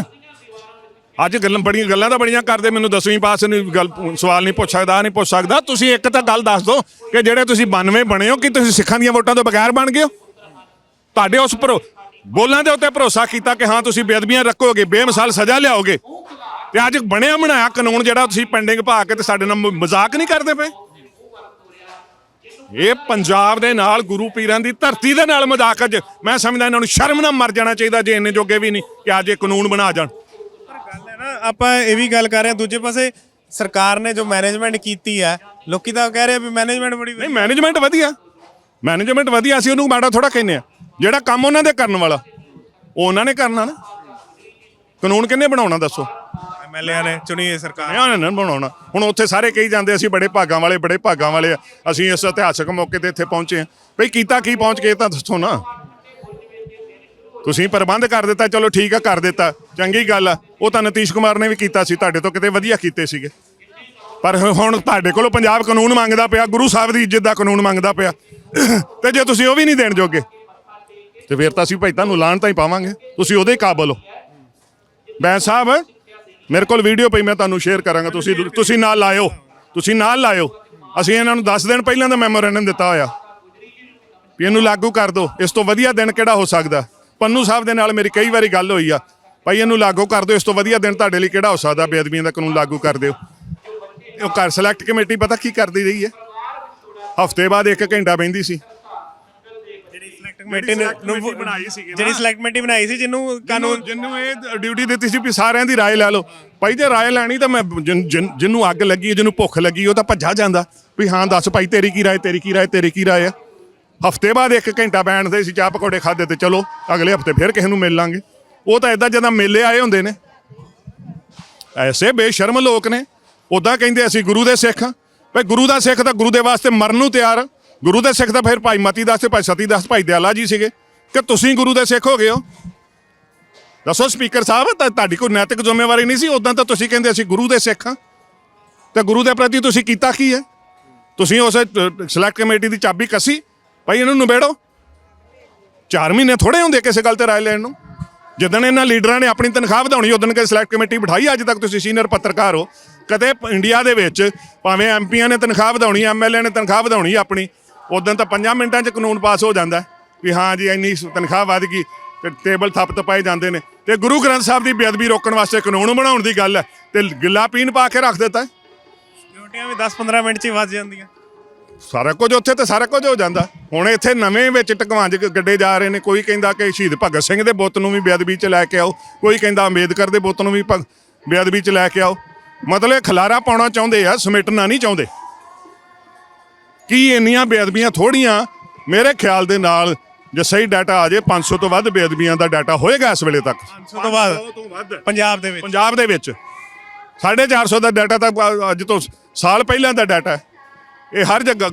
ਅੱਜ ਗੱਲਾਂ ਬੜੀਆਂ ਗੱਲਾਂ ਤਾਂ ਬੜੀਆਂ ਕਰਦੇ, ਮੈਨੂੰ ਦਸਵੀਂ ਪਾਸ ਨੂੰ ਗੱਲ ਸਵਾਲ ਨਹੀਂ ਪੁੱਛ ਸਕਦਾ, ਨਹੀਂ ਪੁੱਛ ਸਕਦਾ। ਤੁਸੀਂ ਇੱਕ ਤਾਂ ਗੱਲ ਦੱਸ ਦਿਓ ਕਿ ਜਿਹੜੇ ਤੁਸੀਂ 92 ਬਣੇ ਹੋ, ਕਿ ਤੁਸੀਂ ਸਿੱਖਾਂ ਦੀਆਂ ਵੋਟਾਂ ਤੋਂ ਬਗੈਰ ਬਣ ਗਏ ਹੋ? ਤੁਹਾਡੇ ਉਸ ਪਰ ਬੋਲਾਂ ਦੇ ਉੱਤੇ ਭਰੋਸਾ ਕੀਤਾ ਕਿ ਹਾਂ, ਤੁਸੀਂ ਬੇਅਦਬੀਆਂ ਰੱਖੋਗੇ, ਬੇਮਿਸਾਲ ਸਜ਼ਾ ਲਿਆਓਗੇ। ਤੇ ਅੱਜ ਬਣਿਆ ਬਣਾਇਆ ਕਾਨੂੰਨ ਜਿਹੜਾ ਤੁਸੀਂ ਪੈਂਡਿੰਗ ਪਾ ਕੇ ਤੇ ਸਾਡੇ ਨਾਲ ਮਜ਼ਾਕ ਨਹੀਂ ਕਰਦੇ ਪਏ? ਇਹ ਪੰਜਾਬ ਦੇ ਨਾਲ ਗੁਰੂ ਪੀਰਾਂ ਦੀ ਧਰਤੀ ਦੇ ਨਾਲ ਮਜ਼ਾਕ ਅੱਜ ਮੈਂ ਸਮਝਦਾ ਇਹਨਾਂ ਨੂੰ ਸ਼ਰਮ ਨਾਲ ਮਰ ਜਾਣਾ ਚਾਹੀਦਾ ਜੇ ਇੰਨੇ ਜੋਗੇ ਵੀ ਨਹੀਂ ਕਿ ਅੱਜ ਇਹ ਕਾਨੂੰਨ ਬਣਾ ਜਾਣ। ਗੱਲ ਹੈ ਨਾ ਆਪਾਂ ਇਹ ਵੀ ਗੱਲ ਕਰ ਰਹੇ ਹਾਂ ਦੂਜੇ ਪਾਸੇ ਸਰਕਾਰ ਨੇ ਜੋ ਮੈਨੇਜਮੈਂਟ ਕੀਤੀ ਹੈ ਲੋਕੀ ਤਾਂ ਕਹਿ ਰਹੇ ਵੀ ਮੈਨੇਜਮੈਂਟ ਬੜੀ ਨਹੀਂ ਮੈਨੇਜਮੈਂਟ ਵਧੀਆ। ਮੈਨੇਜਮੈਂਟ ਵਧੀਆ ਅਸੀਂ ਉਹਨੂੰ ਮਾੜਾ ਥੋੜਾ ਕਹਿੰਦੇ ਆ ਜਿਹੜਾ ਕੰਮ ਉਹਨਾਂ ਦੇ ਕਰਨ ਵਾਲਾ ਉਹ ਉਹਨਾਂ ਨੇ ਕਰਨਾ ਨਾ। ਕਾਨੂੰਨ ਕਿੰਨੇ ਬਣਾਉਣਾ ਦੱਸੋ? ਐਮਐਲਏ ਨੇ ਚੁਣੀ ਹੈ ਸਰਕਾਰ। ਨਿਆਂ ਨੇ ਬਣਾਉਣਾ। ਹੁਣ ਉੱਥੇ ਸਾਰੇ ਕਹੀ ਜਾਂਦੇ, ਅਸੀਂ ਬੜੇ ਭਾਗਾਂ ਵਾਲੇ, ਬੜੇ ਭਾਗਾਂ ਵਾਲੇ ਆ। ਅਸੀਂ ਇਸ ਇਤਿਹਾਸਕ ਮੌਕੇ ਤੇ ਇੱਥੇ ਪਹੁੰਚੇ ਹਾਂ। ਬਈ ਕੀਤਾ ਕੀ ਪਹੁੰਚ ਕੇ ਇਹ ਤਾਂ ਦੱਸੋ ਨਾ। ਤੁਸੀਂ ਪ੍ਰਬੰਧ ਕਰ ਦਿੱਤਾ, ਚਲੋ ਠੀਕ ਆ, ਕਰ ਦਿੱਤਾ। ਚੰਗੀ ਗੱਲ ਆ। ਉਹ ਤਾਂ ਨਤੀਸ਼ ਕੁਮਾਰ ਨੇ ਵੀ ਕੀਤਾ ਸੀ, ਤੁਹਾਡੇ ਤੋਂ ਕਿਤੇ ਵਧੀਆ ਕੀਤੇ ਸੀਗੇ। ਪਰ ਹੁ- ਹੁਣ ਤੁਹਾਡੇ ਕੋਲੋਂ ਪੰਜਾਬ ਕਾਨੂੰਨ ਮੰਗਦਾ ਪਿਆ, ਗੁਰੂ ਸਾਹਿਬ ਦੀ ਇੱਜ਼ਤ ਦਾ ਕਾਨੂੰਨ ਮੰਗਦਾ ਪਿਆ। ਤੇ ਜੇ ਤੁਸੀਂ ਉਹ ਵੀ ਨਹੀਂ ਦੇਣ ਜੋਗੇ, ਤੇ ਫਿਰ ਤਾਂ ਅਸੀਂ ਭਾਈ ਤੁਹਾਨੂੰ ਲਾਣ ਤਾਂ ਹੀ ਪਾਵਾਂਗੇ। ਤੁਸੀਂ ਉਹਦੇ ਕਾਬਲ ਹੋ। ਬੈਂਸ ਸਾਹਿਬ ਮੇਰੇ ਕੋਲ ਵੀਡੀਓ ਪਈ, ਮੈਂ ਤੁਹਾਨੂੰ ਸ਼ੇਅਰ ਕਰਾਂਗਾ। ਤੁਸੀਂ ਤੁਸੀਂ ਨਾਲ ਲਾਇਓ। ਤੁਸੀਂ ਨਾਲ ਲਾਇਓ। ਅਸੀਂ ਇਹਨਾਂ ਨੂੰ 10 ਦਿਨ ਪਹਿਲਾਂ ਦਾ ਮੈਮੋਰੈਂਡਮ ਦਿੱਤਾ ਹੋਇਆ। ਵੀ ਇਹਨੂੰ ਲਾਗੂ ਕਰ ਦਿਓ। ਇਸ ਤੋਂ ਵਧੀਆ ਦਿਨ ਕਿਹੜਾ ਹੋ ਸਕਦਾ? ਪੰਨੂ ਸਾਹਿਬ ਦੇ ਨਾਲ ਮੇਰੀ ਕਈ ਵਾਰੀ ਗੱਲ ਹੋਈ ਆ। ਭਾਈ, ਇਹਨੂੰ ਲਾਗੂ ਕਰ ਦਿਓ। ਇਸ ਤੋਂ ਵਧੀਆ ਦਿਨ ਤੁਹਾਡੇ ਲਈ ਕਿਹੜਾ ਹੋ ਸਕਦਾ? ਬੇਅਦਬੀਆਂ ਦਾ ਕਾਨੂੰਨ ਲਾਗੂ ਕਰ ਦਿਓ। ਉਹ ਘਰ ਸਿਲੈਕਟ ਕਮੇਟੀ ਪਤਾ ਕੀ ਕਰਦੀ ਰਹੀ ਹੈ? ਹਫ਼ਤੇ ਬਾਅਦ ਇੱਕ ਘੰਟਾ ਬੈਂਦੀ ਸੀ। ਕਮੇਟੀ ਨੇ committee ਬਣਾਈ ਸੀਗੀ ਨਾ। ਜਿਹੜੀ ਸਿਲੈਕਟ ਕਮੇਟੀ ਬਣਾਈ ਸੀ ਜਿਹਨੂੰ ਕਾਨੂੰਨ ਜਿੰਨੂੰ ਇਹ ਡਿਊਟੀ ਦਿੱਤੀ ਸੀ ਵੀ ਸਾਰਿਆਂ ਦੀ ਰਾਏ ਲੈ ਲਓ। ਭਾਈ ਜੇ ਰਾਏ ਲੈਣੀ ਤਾਂ ਮੈਂ ਜਿਨ- ਜਿਹਨੂੰ ਅੱਗ ਲੱਗੀ ਜਿਹਨੂੰ ਭੁੱਖ ਲੱਗੀ ਉਹ ਤਾਂ ਭੱਜਾ ਜਾਂਦਾ। ਵੀ ਹਾਂ ਦੱਸ ਭਾਈ ਤੇਰੀ ਕੀ ਰਾਏ ਤੇਰੀ ਕੀ ਰਾਏ ਤੇਰੀ ਕੀ ਰਾਏ ਆ? ਹਫ਼ਤੇ ਬਾਅਦ ਇੱਕ ਘੰਟਾ ਬੈਠਦੇ ਸੀ ਚਾਹ ਪਕੌੜੇ ਖਾਦੇ ਤੇ ਚਲੋ ਅਗਲੇ ਹਫ਼ਤੇ ਫਿਰ ਕਿਸੇ ਨੂੰ ਮਿਲ ਲਾਂਗੇ। ਉਹ ਤਾਂ ਇਦਾਂ ਜਦੋਂ ਮੇਲੇ ਆਏ ਹੁੰਦੇ ਨੇ ਐਸੇ ਬੇਸ਼ਰਮ ਲੋਕ ਨੇ ਉਦਾਂ ਕਹਿੰਦੇ ਅਸੀਂ ਗੁਰੂ ਦੇ ਸਿੱਖ ਹਾਂ। ਭਾਈ ਗੁਰੂ ਦਾ ਸਿੱਖ ਤਾਂ ਗੁਰੂ ਦੇ ਵਾਸਤੇ ਮਰਨ ਨੂੰ ਤਿਆਰ ਆ। ਗੁਰੂ ਦੇ ਸਿੱਖ ਤਾਂ ਫਿਰ ਭਾਈ ਮਤੀ ਦਾਸ ਤੇ ਭਾਈ ਸਤੀ ਦਾਸ ਭਾਈ ਦਿਆਲਾ ਜੀ ਸੀਗੇ। ਕਿ ਤੁਸੀਂ ਗੁਰੂ ਦੇ ਸਿੱਖ ਹੋ ਗਏ ਹੋ? ਦੱਸੋ ਸਪੀਕਰ ਸਾਹਿਬ, ਤਾਂ ਤੁਹਾਡੀ ਕੋਈ ਨੈਤਿਕ ਜ਼ਿੰਮੇਵਾਰੀ ਨਹੀਂ ਸੀ? ਉਦਾਂ ਤਾਂ ਤੁਸੀਂ ਕਹਿੰਦੇ ਅਸੀਂ ਗੁਰੂ ਦੇ ਸਿੱਖ ਹਾਂ। ਤੇ ਗੁਰੂ ਦੇ ਪ੍ਰਤੀ ਤੁਸੀਂ ਕੀਤਾ ਕੀ ਹੈ? ਤੁਸੀਂ ਉਸ ਸਿਲੈਕਟ ਕਮੇਟੀ ਦੀ ਚਾਬੀ ਕੱਸੀ। ਭਾਈ ਇਹਨਾਂ ਨੂੰ ਨਿਬੇੜੋ। 4 ਮਹੀਨੇ ਥੋੜੇ ਹੁੰਦੇ ਕਿਸੇ ਗੱਲ ਤੇ ਰਾਏ ਲੈਣ ਨੂੰ। ਜਦੋਂ ਇਹਨਾਂ ਲੀਡਰਾਂ ਨੇ ਆਪਣੀ ਤਨਖਾਹ ਵਧਾਉਣੀ ਉਦੋਂ ਕਿ ਸਿਲੈਕਟ ਕਮੇਟੀ ਬਿਠਾਈ, ਅੱਜ ਤੱਕ ਤੁਸੀਂ ਸੀਨੀਅਰ ਪੱਤਰਕਾਰ ਹੋ। ਕਦੇ ਇੰਡੀਆ ਦੇ ਵਿੱਚ ਭਾਵੇਂ ਐਮਪੀਆਂ ਨੇ ਤਨਖਾਹ ਵਧਾਉਣੀ, ਐਮਐਲਏ ਨੇ ਤਨਖਾਹ ਵਧਾਉਣੀ ਆਪਣੀ ਉਦੋਂ ਤਾਂ 5 ਮਿੰਟਾਂ 'ਚ ਕਾਨੂੰਨ ਪਾਸ ਹੋ ਜਾਂਦਾ ਵੀ ਹਾਂ ਜੀ ਇੰਨੀ ਤਨਖਾਹ ਵਧ ਗਈ ਤੇ ਟੇਬਲ ਥੱਪ ਤਪਾਏ ਜਾਂਦੇ ਨੇ। ਤੇ ਗੁਰੂ ਗ੍ਰੰਥ ਸਾਹਿਬ ਦੀ ਬੇਅਦਬੀ ਰੋਕਣ ਵਾਸਤੇ ਕਾਨੂੰਨ ਬਣਾਉਣ ਦੀ ਗੱਲ ਹੈ ਤੇ ਗਿੱਲਾ ਪੀਣ ਪਾ ਕੇ ਰੱਖ ਦਿੱਤਾ। ਡਿਊਟੀਆਂ ਵੀ 10-15 ਮਿੰਟ 'ਚ ਹੀ ਵੱਜ ਜਾਂਦੀਆਂ। ਸਾਰਾ ਕੁਝ ਉੱਥੇ ਤੇ ਸਾਰਾ ਕੁਝ ਹੋ ਜਾਂਦਾ। ਹੁਣ ਇੱਥੇ ਨਵੇਂ ਵਿੱਚ ਟਕਵਾਂਜ ਗੱਡੇ ਜਾ ਰਹੇ ਨੇ ਕੋਈ ਕਹਿੰਦਾ ਕਿ ਸ਼ਹੀਦ ਭਗਤ ਸਿੰਘ ਦੇ ਬੁੱਤ ਨੂੰ ਵੀ ਬੇਅਦਬੀ 'ਚ ਲੈ ਕੇ ਆਓ ਕੋਈ ਕਹਿੰਦਾ ਅੰਬੇਦਕਰ ਦੇ ਬੁੱਤ ਨੂੰ ਵੀ ਬੇਅਦਬੀ 'ਚ ਲੈ ਕੇ ਆਓ। ਮਤਲਬ ਇਹ ਖਲਾਰਾ ਪਾਉਣਾ ਚਾਹੁੰਦੇ ਆ ਸਮਿਟਣਾ ਨਹੀਂ ਚਾਹੁੰਦੇ। ਕੀ ਇੰਨੀਆਂ ਬੇਅਦਬੀਆਂ ਥੋੜੀਆਂ ਮੇਰੇ ਖਿਆਲ ਦੇ ਨਾਲ ਜੇ ਸਹੀ ਡਾਟਾ ਆ ਜੇ 500 ਤੋਂ ਵੱਧ ਬੇਅਦਬੀਆਂ ਦਾ ਡਾਟਾ ਹੋਏਗਾ ਇਸ ਵੇਲੇ ਤੱਕ। 500 ਤੋਂ ਵੱਧ? ਪੰਜਾਬ ਦੇ ਵਿੱਚ? ਪੰਜਾਬ ਦੇ ਵਿੱਚ। 450 ਦਾ ਡਾਟਾ ਤਾਂ ਅੱਜ ਤੋਂ ਸਾਲ ਪਹਿਲਾਂ ਦਾ ਡਾਟਾ ਇਹ ਹਰ ਜਗ੍ਹਾ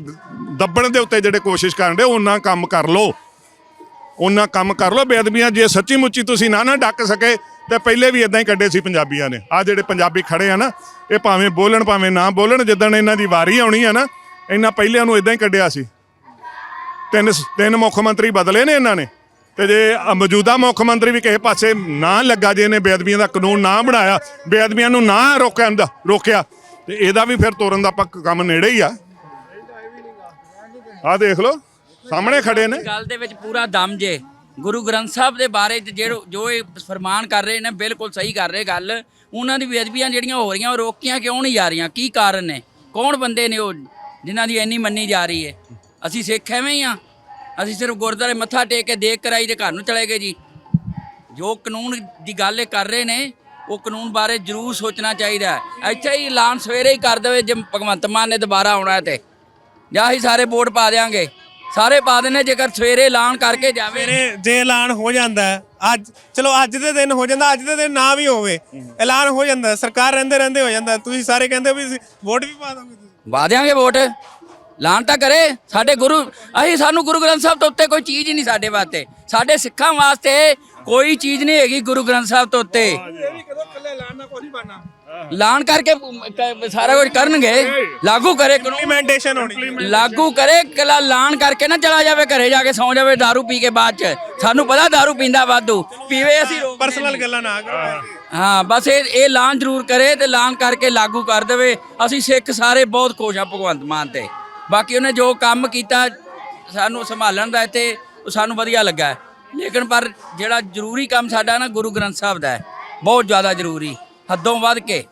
ਦੱਬਣ ਦੇ ਉੱਤੇ ਜਿਹੜੇ ਕੋਸ਼ਿਸ਼ ਕਰਨ ਦੇ ਉਹਨਾਂ ਕੰਮ ਕਰ ਲੋ ਉਹਨਾਂ ਕੰਮ ਕਰ ਲੋ ਬੇਅਦਬੀਆਂ ਜੇ ਸੱਚੀ ਮੁੱਚੀ ਤੁਸੀਂ ਨਾ ਨਾ ਡੱਕ ਸਕੇ ਤੇ ਪਹਿਲੇ ਵੀ ਇਦਾਂ ਹੀ ਕੱਢੇ ਸੀ ਪੰਜਾਬੀਆਂ ਨੇ। ਆ ਜਿਹੜੇ ਪੰਜਾਬੀ ਖੜੇ ਆ ਨਾ ਇਹ ਭਾਵੇਂ ਬੋਲਣ ਭਾਵੇਂ ਨਾ ਬੋਲਣ ਜਿੱਦਣ ਇਹਨਾਂ ਦੀ ਵਾਰੀ ਆਉਣੀ ਆ ਨਾ ਇਹਨਾਂ ਪਹਿਲਿਆਂ ਨੂੰ ਇਦਾਂ ਹੀ ਕੱਢਿਆ ਸੀ। ਤਿੰਨ ਤਿੰਨ ਮੁੱਖ ਮੰਤਰੀ ਬਦਲੇ ਨੇ ਇਹਨਾਂ ਨੇ। ਤੇ ਜੇ ਮੌਜੂਦਾ ਮੁੱਖ ਮੰਤਰੀ ਵੀ ਕਿਸੇ ਪਾਸੇ ਨਾ ਲੱਗਾ, ਜੇ ਇਹਨੇ ਬੇਅਦਬੀਆਂ ਦਾ ਕਾਨੂੰਨ ਨਾ ਬਣਾਇਆ, ਬੇਅਦਬੀਆਂ ਨੂੰ ਨਾ ਰੋਕਣ ਦਾ ਰੋਕਿਆ, ਤੇ ਇਹਦਾ ਵੀ ਫਿਰ ਤੋਰਨ ਦਾ ਪੱਕ ਕੰਮ ਨੇੜੇ ਹੀ ਆ। ਆ ਦੇਖ ਲਓ, ਸਾਹਮਣੇ ਖੜੇ ਨੇ। ਗੱਲ ਦੇ ਵਿੱਚ ਪੂਰਾ ਦਮ ਜੇ। ਗੁਰੂ ਗ੍ਰੰਥ ਸਾਹਿਬ ਦੇ ਬਾਰੇ 'ਚ ਜੋ ਇਹ ਫਰਮਾਨ ਕਰ ਰਹੇ ਨੇ, ਬਿਲਕੁਲ ਸਹੀ ਕਰ ਰਹੇ ਗੱਲ। ਉਹਨਾਂ ਦੀ ਬੇਅਦਬੀਆਂ ਜਿਹੜੀਆਂ ਹੋ ਰਹੀਆਂ, ਉਹ ਰੋਕੀਆਂ ਕਿਉਂ ਨਹੀਂ ਜਾ ਰਹੀਆਂ? ਕੀ ਕਾਰਨ ਨੇ? ਕੌਣ ਬੰਦੇ ਨੇ ਉਹ? ਜਿਨ੍ਹਾਂ ਦੀ ਇੰਨੀ ਮੰਨੀ ਜਾ ਰਹੀ ਹੈ। ਅਸੀਂ ਸਿੱਖ ਐਵੇਂ ਹੀ ਆ ਅਸੀਂ ਸਿਰਫ ਗੁਰਦੁਆਰੇ ਮੱਥਾ ਟੇਕ ਕੇ ਦੇਖ ਕਰਾਈ ਤੇ ਘਰ ਨੂੰ ਚਲੇ ਗਏ ਜੀ। ਜੋ ਕਾਨੂੰਨ ਦੀ ਗੱਲ ਇਹ ਕਰ ਰਹੇ ਨੇ, ਉਹ ਕਾਨੂੰਨ ਬਾਰੇ ਜ਼ਰੂਰ ਸੋਚਣਾ ਚਾਹੀਦਾ ਇੱਥੇ ਹੀ ਐਲਾਨ ਸਵੇਰੇ ਹੀ ਕਰ ਦੇਵੇ ਜੇ ਭਗਵੰਤ ਮਾਨ ਨੇ ਦੁਬਾਰਾ ਆਉਣਾ ਹੈ ਤੇ। ਜਾਂ ਅਸੀਂ ਸਾਰੇ ਵੋਟ ਪਾ ਦੇਾਂਗੇ ਸਾਰੇ ਪਾ ਦੇਣੇ ਜੇਕਰ ਸਵੇਰੇ ਐਲਾਨ ਕਰਕੇ ਜਾਵੇ। ਮੇਰੇ ਜੇ ਐਲਾਨ ਹੋ ਜਾਂਦਾ ਅੱਜ ਚਲੋ ਅੱਜ ਦੇ ਦਿਨ ਹੋ ਜਾਂਦਾ, ਅੱਜ ਦੇ ਦਿਨ ਨਾ ਵੀ ਹੋਵੇ। ਐਲਾਨ ਹੋ ਜਾਂਦਾ, ਸਰਕਾਰ ਰਹਿੰਦੇ ਰਹਿੰਦੇ ਹੋ ਜਾਂਦਾ। ਤੁਸੀਂ ਸਾਰੇ ਕਹਿੰਦੇ ਹੋ ਵੀ ਵੋਟ ਵੀ ਪਾ ਦੋਗੇ ਤੁਸੀਂ। ਪਾ ਦਿਆਂਗੇ ਵੋਟ ਐਲਾਨ ਤਾਂ ਕਰੇ ਸਾਡੇ ਗੁਰੂ ਅਸੀਂ ਸਾਨੂੰ ਗੁਰੂ ਗ੍ਰੰਥ ਸਾਹਿਬ ਤੋਂ ਉੱਤੇ ਕੋਈ ਚੀਜ਼ ਹੀ ਨਹੀਂ ਸਾਡੇ ਵਾਸਤੇ ਸਾਡੇ ਸਿੱਖਾਂ ਵਾਸਤੇ ਕੋਈ ਚੀਜ਼ ਨਹੀਂ ਹੈਗੀ ਗੁਰੂ ਗ੍ਰੰਥ ਸਾਹਿਬ ਤੋਂ ਉੱਤੇ ਐਲਾਨ ਕਰਕੇ ਕ- ਸਾਰਾ ਕੁਝ ਕਰਨਗੇ ਲਾਗੂ ਕਰੇ ਕਾਨੂੰਨ ਇੰਪਲੀਮੈਂਟੇਸ਼ਨ ਹੋਣੀ ਲਾਗੂ ਕਰੇ ਕਲਾ ਐਲਾਨ ਕਰਕੇ ਨਾ ਚਲਾ ਜਾਵੇ ਘਰੇ ਜਾ ਕੇ ਸੌਂ ਜਾਵੇ दारू ਪੀ ਕੇ ਬਾਅਦ ਚ ਸਾਨੂੰ ਪਤਾ दारू ਪੀਂਦਾ ਵਾਧੂ ਪੀਵੇ ਅਸੀਂ ਰੋਕਦੇ ਪਰਸਨਲ ਨਹੀਂ। ਗੱਲਾਂ ਨਾ ਕਰੋ ਹਾਂ ਬਸ ਇਹ ਇਹ ਐਲਾਨ ਜ਼ਰੂਰ ਕਰੇ ਤੇ ਐਲਾਨ ਕਰਕੇ ਲਾਗੂ ਕਰ ਦੇਵੇ। ਅਸੀਂ ਸਿੱਖ ਸਾਰੇ ਬਹੁਤ ਖੁਸ਼ ਆ ਭਗਵੰਤ ਮਾਨ ਤੇ। ਬਾਕੀ ਉਹਨੇ ਜੋ ਕੰਮ ਕੀਤਾ ਸਾਨੂੰ ਸੰਭਾਲਣ ਦਾ ਇੱਥੇ ਉਹ ਸਾਨੂੰ ਵਧੀਆ ਲੱਗਾ। ਲੇਕਿਨ ਪਰ ਜਿਹੜਾ ਜ਼ਰੂਰੀ ਕੰਮ ਸਾਡਾ ਨਾ ਗੁਰੂ ਗ੍ਰੰਥ ਸਾਹਿਬ ਦਾ ਹੈ ਬਹੁਤ ਜ਼ਿਆਦਾ ਜ਼ਰੂਰੀ। ਹੱਦੋਂ ਵੱਧ ਕੇ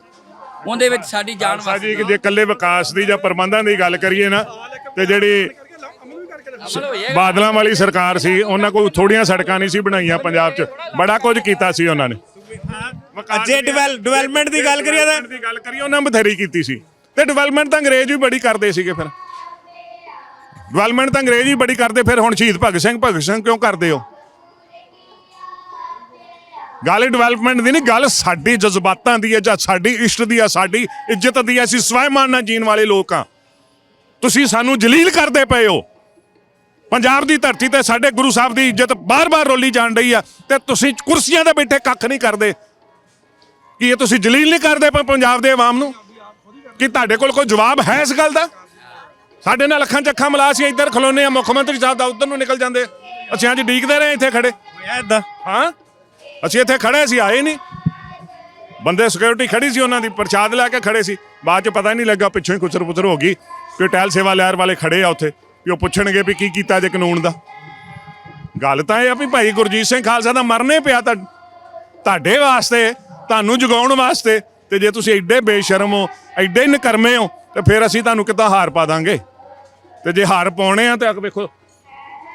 ਉਹਦੇ ਵਿੱਚ ਸਾਡੀ ਜਾਨ ਖਾਲਸਾ ਜੀ ਜੇ ਇਕੱਲੇ ਵਿਕਾਸ ਦੀ ਜਾਂ ਪ੍ਰਬੰਧਾਂ ਦੀ ਗੱਲ ਕਰੀਏ ਨਾ ਤੇ ਜਿਹੜੀ ਬਾਦਲਾਂ ਵਾਲੀ ਸਰਕਾਰ ਸੀ ਉਹਨਾਂ ਕੋਲ ਥੋੜੀਆਂ ਸੜਕਾਂ ਨਹੀਂ ਸੀ ਬਣਾਈਆਂ ਪੰਜਾਬ 'ਚ। ਬੜਾ ਕੁਝ ਕੀਤਾ ਸੀ ਉਹਨਾਂ ਨੇ। ਜੇ ਡਿਵੈਲ ਡਿਵੈਲਪਮੈਂਟ ਦੀ ਗੱਲ ਕਰੀਏ ਤਾਂ ਦੀ ਗੱਲ ਕਰੀਏ ਉਹਨਾਂ ਬਥੇਰੀ ਕੀਤੀ ਸੀ। ਤੇ ਡਿਵੈਲਪਮੈਂਟ ਤਾਂ ਅੰਗਰੇਜ਼ ਵੀ ਬੜੀ ਕਰਦੇ ਸੀਗੇ ਫਿਰ। ਡਿਵੈਲਪਮੈਂਟ ਤਾਂ ਅੰਗਰੇਜ਼ ਵੀ ਬੜੀ ਕਰਦੇ ਫਿਰ ਹੁਣ ਸ਼ਹੀਦ ਭਗਤ ਸਿੰਘ ਭਗਤ ਸਿੰਘ ਕਿਉਂ ਕਰਦੇ ਹੋ? ਗੱਲ ਡਿਵੈਲਪਮੈਂਟ ਦੀ ਨਹੀਂ ਗੱਲ ਸਾਡੀ ਜਜ਼ਬਾਤਾਂ ਦੀ ਹੈ ਜਾਂ ਸਾਡੀ ਇਸ਼ਟ ਦੀ ਹੈ ਸਾਡੀ ਇੱਜ਼ਤ ਦੀ ਹੈ। ਅਸੀਂ ਸਵੈਮਾਨ ਨਾਲ ਜੀਣ ਵਾਲੇ ਲੋਕ ਆ ਤੁਸੀਂ ਸਾਨੂੰ ਜਲੀਲ ਕਰਦੇ ਪਏ ਹੋ। ਪੰਜਾਬ ਦੀ ਧਰਤੀ ਤੇ ਸਾਡੇ ਗੁਰੂ ਸਾਹਿਬ ਦੀ ਇੱਜ਼ਤ ਬਾਰ-ਬਾਰ ਰੋਲੀ ਜਾਣ ਰਹੀ ਆ ਤੇ ਤੁਸੀਂ ਕੁਰਸੀਆਂ ਤੇ ਬੈਠੇ ਕੱਖ ਨਹੀਂ ਕਰਦੇ। ਕੀ ਇਹ ਤੁਸੀਂ ਜਲੀਲ ਨਹੀਂ ਕਰਦੇ ਪੰਜਾਬ ਦੇ ਆਵਾਮ ਨੂੰ? ਕੀ ਤੁਹਾਡੇ ਕੋਲ ਕੋਈ ਜਵਾਬ ਹੈ ਇਸ ਗੱਲ ਦਾ? ਸਾਡੇ ਨਾਲ ਅੱਖਾਂ ਚੱਖਾਂ ਮਿਲਾ ਸੀ, ਇੱਧਰ ਖਲੋਨੇ ਆ, ਮੁੱਖ ਮੰਤਰੀ ਸਾਹਿਬ ਦਾ ਉੱਧਰ ਨੂੰ ਨਿਕਲ ਜਾਂਦੇ। ਅਸੀਂ ਅੱਜ ਡੀਕਦੇ ਰਹੇ ਇੱਥੇ ਖੜੇ। ਹੋਇਆ ਹਾਂ? ਅਸੀਂ ਇੱਥੇ ਖੜੇ ਸੀ, ਆਏ ਨਹੀਂ। ਬੰਦੇ ਸਿਕਿਉਰਿਟੀ ਖੜੀ ਸੀ ਉਹਨਾਂ ਦੀ, ਪ੍ਰਸ਼ਾਦ ਲੈ ਕੇ ਖੜੇ ਸੀ। ਬਾਅਦ ਚ ਪਤਾ ਨਹੀਂ ਲੱਗਾ, ਪਿੱਛੋਂ ਹੀ ਕੁਚਰ ਪੁਚਰ ਹੋ ਗਈ। ਕਿ ਟੈਲ ਸੇਵਾ ਲਹਿਰ ਵਾਲੇ ਖੜੇ ਆ ਉੱਥੇ। ਵੀ ਉਹ ਪੁੱਛਣਗੇ ਵੀ ਕੀ ਕੀਤਾ ਜੇ ਕਾਨੂੰਨ ਦਾ। ਗੱਲ ਤਾਂ ਇਹ ਆ ਵੀ ਭਾਈ ਗੁਰਜੀਤ ਸਿੰਘ ਖਾਲਸਾ ਦਾ ਮਰਨੇ ਪਿਆ ਤਾਂ ਤੁਹਾਡੇ ਵਾਸਤੇ, ਤੁਹਾਨੂੰ ਜਗਾਉਣ ਵਾਸਤੇ ਤੇ ਜੇ ਤੁਸੀਂ ਐਡੇ ਬੇਸ਼ਰਮ ਹੋ, ਐਡੇ ਨਕਰਮੇ ਹੋ, ਤੇ ਫਿਰ ਅਸੀਂ ਤੁਹਾਨੂੰ ਕਿੱਦਾਂ ਹਾਰ ਪਾ ਦਾਂਗੇ? ਤੇ ਜੇ ਹਾਰ ਪਾਉਣੇ ਆ ਤੇ ਆ ਵੇਖੋ,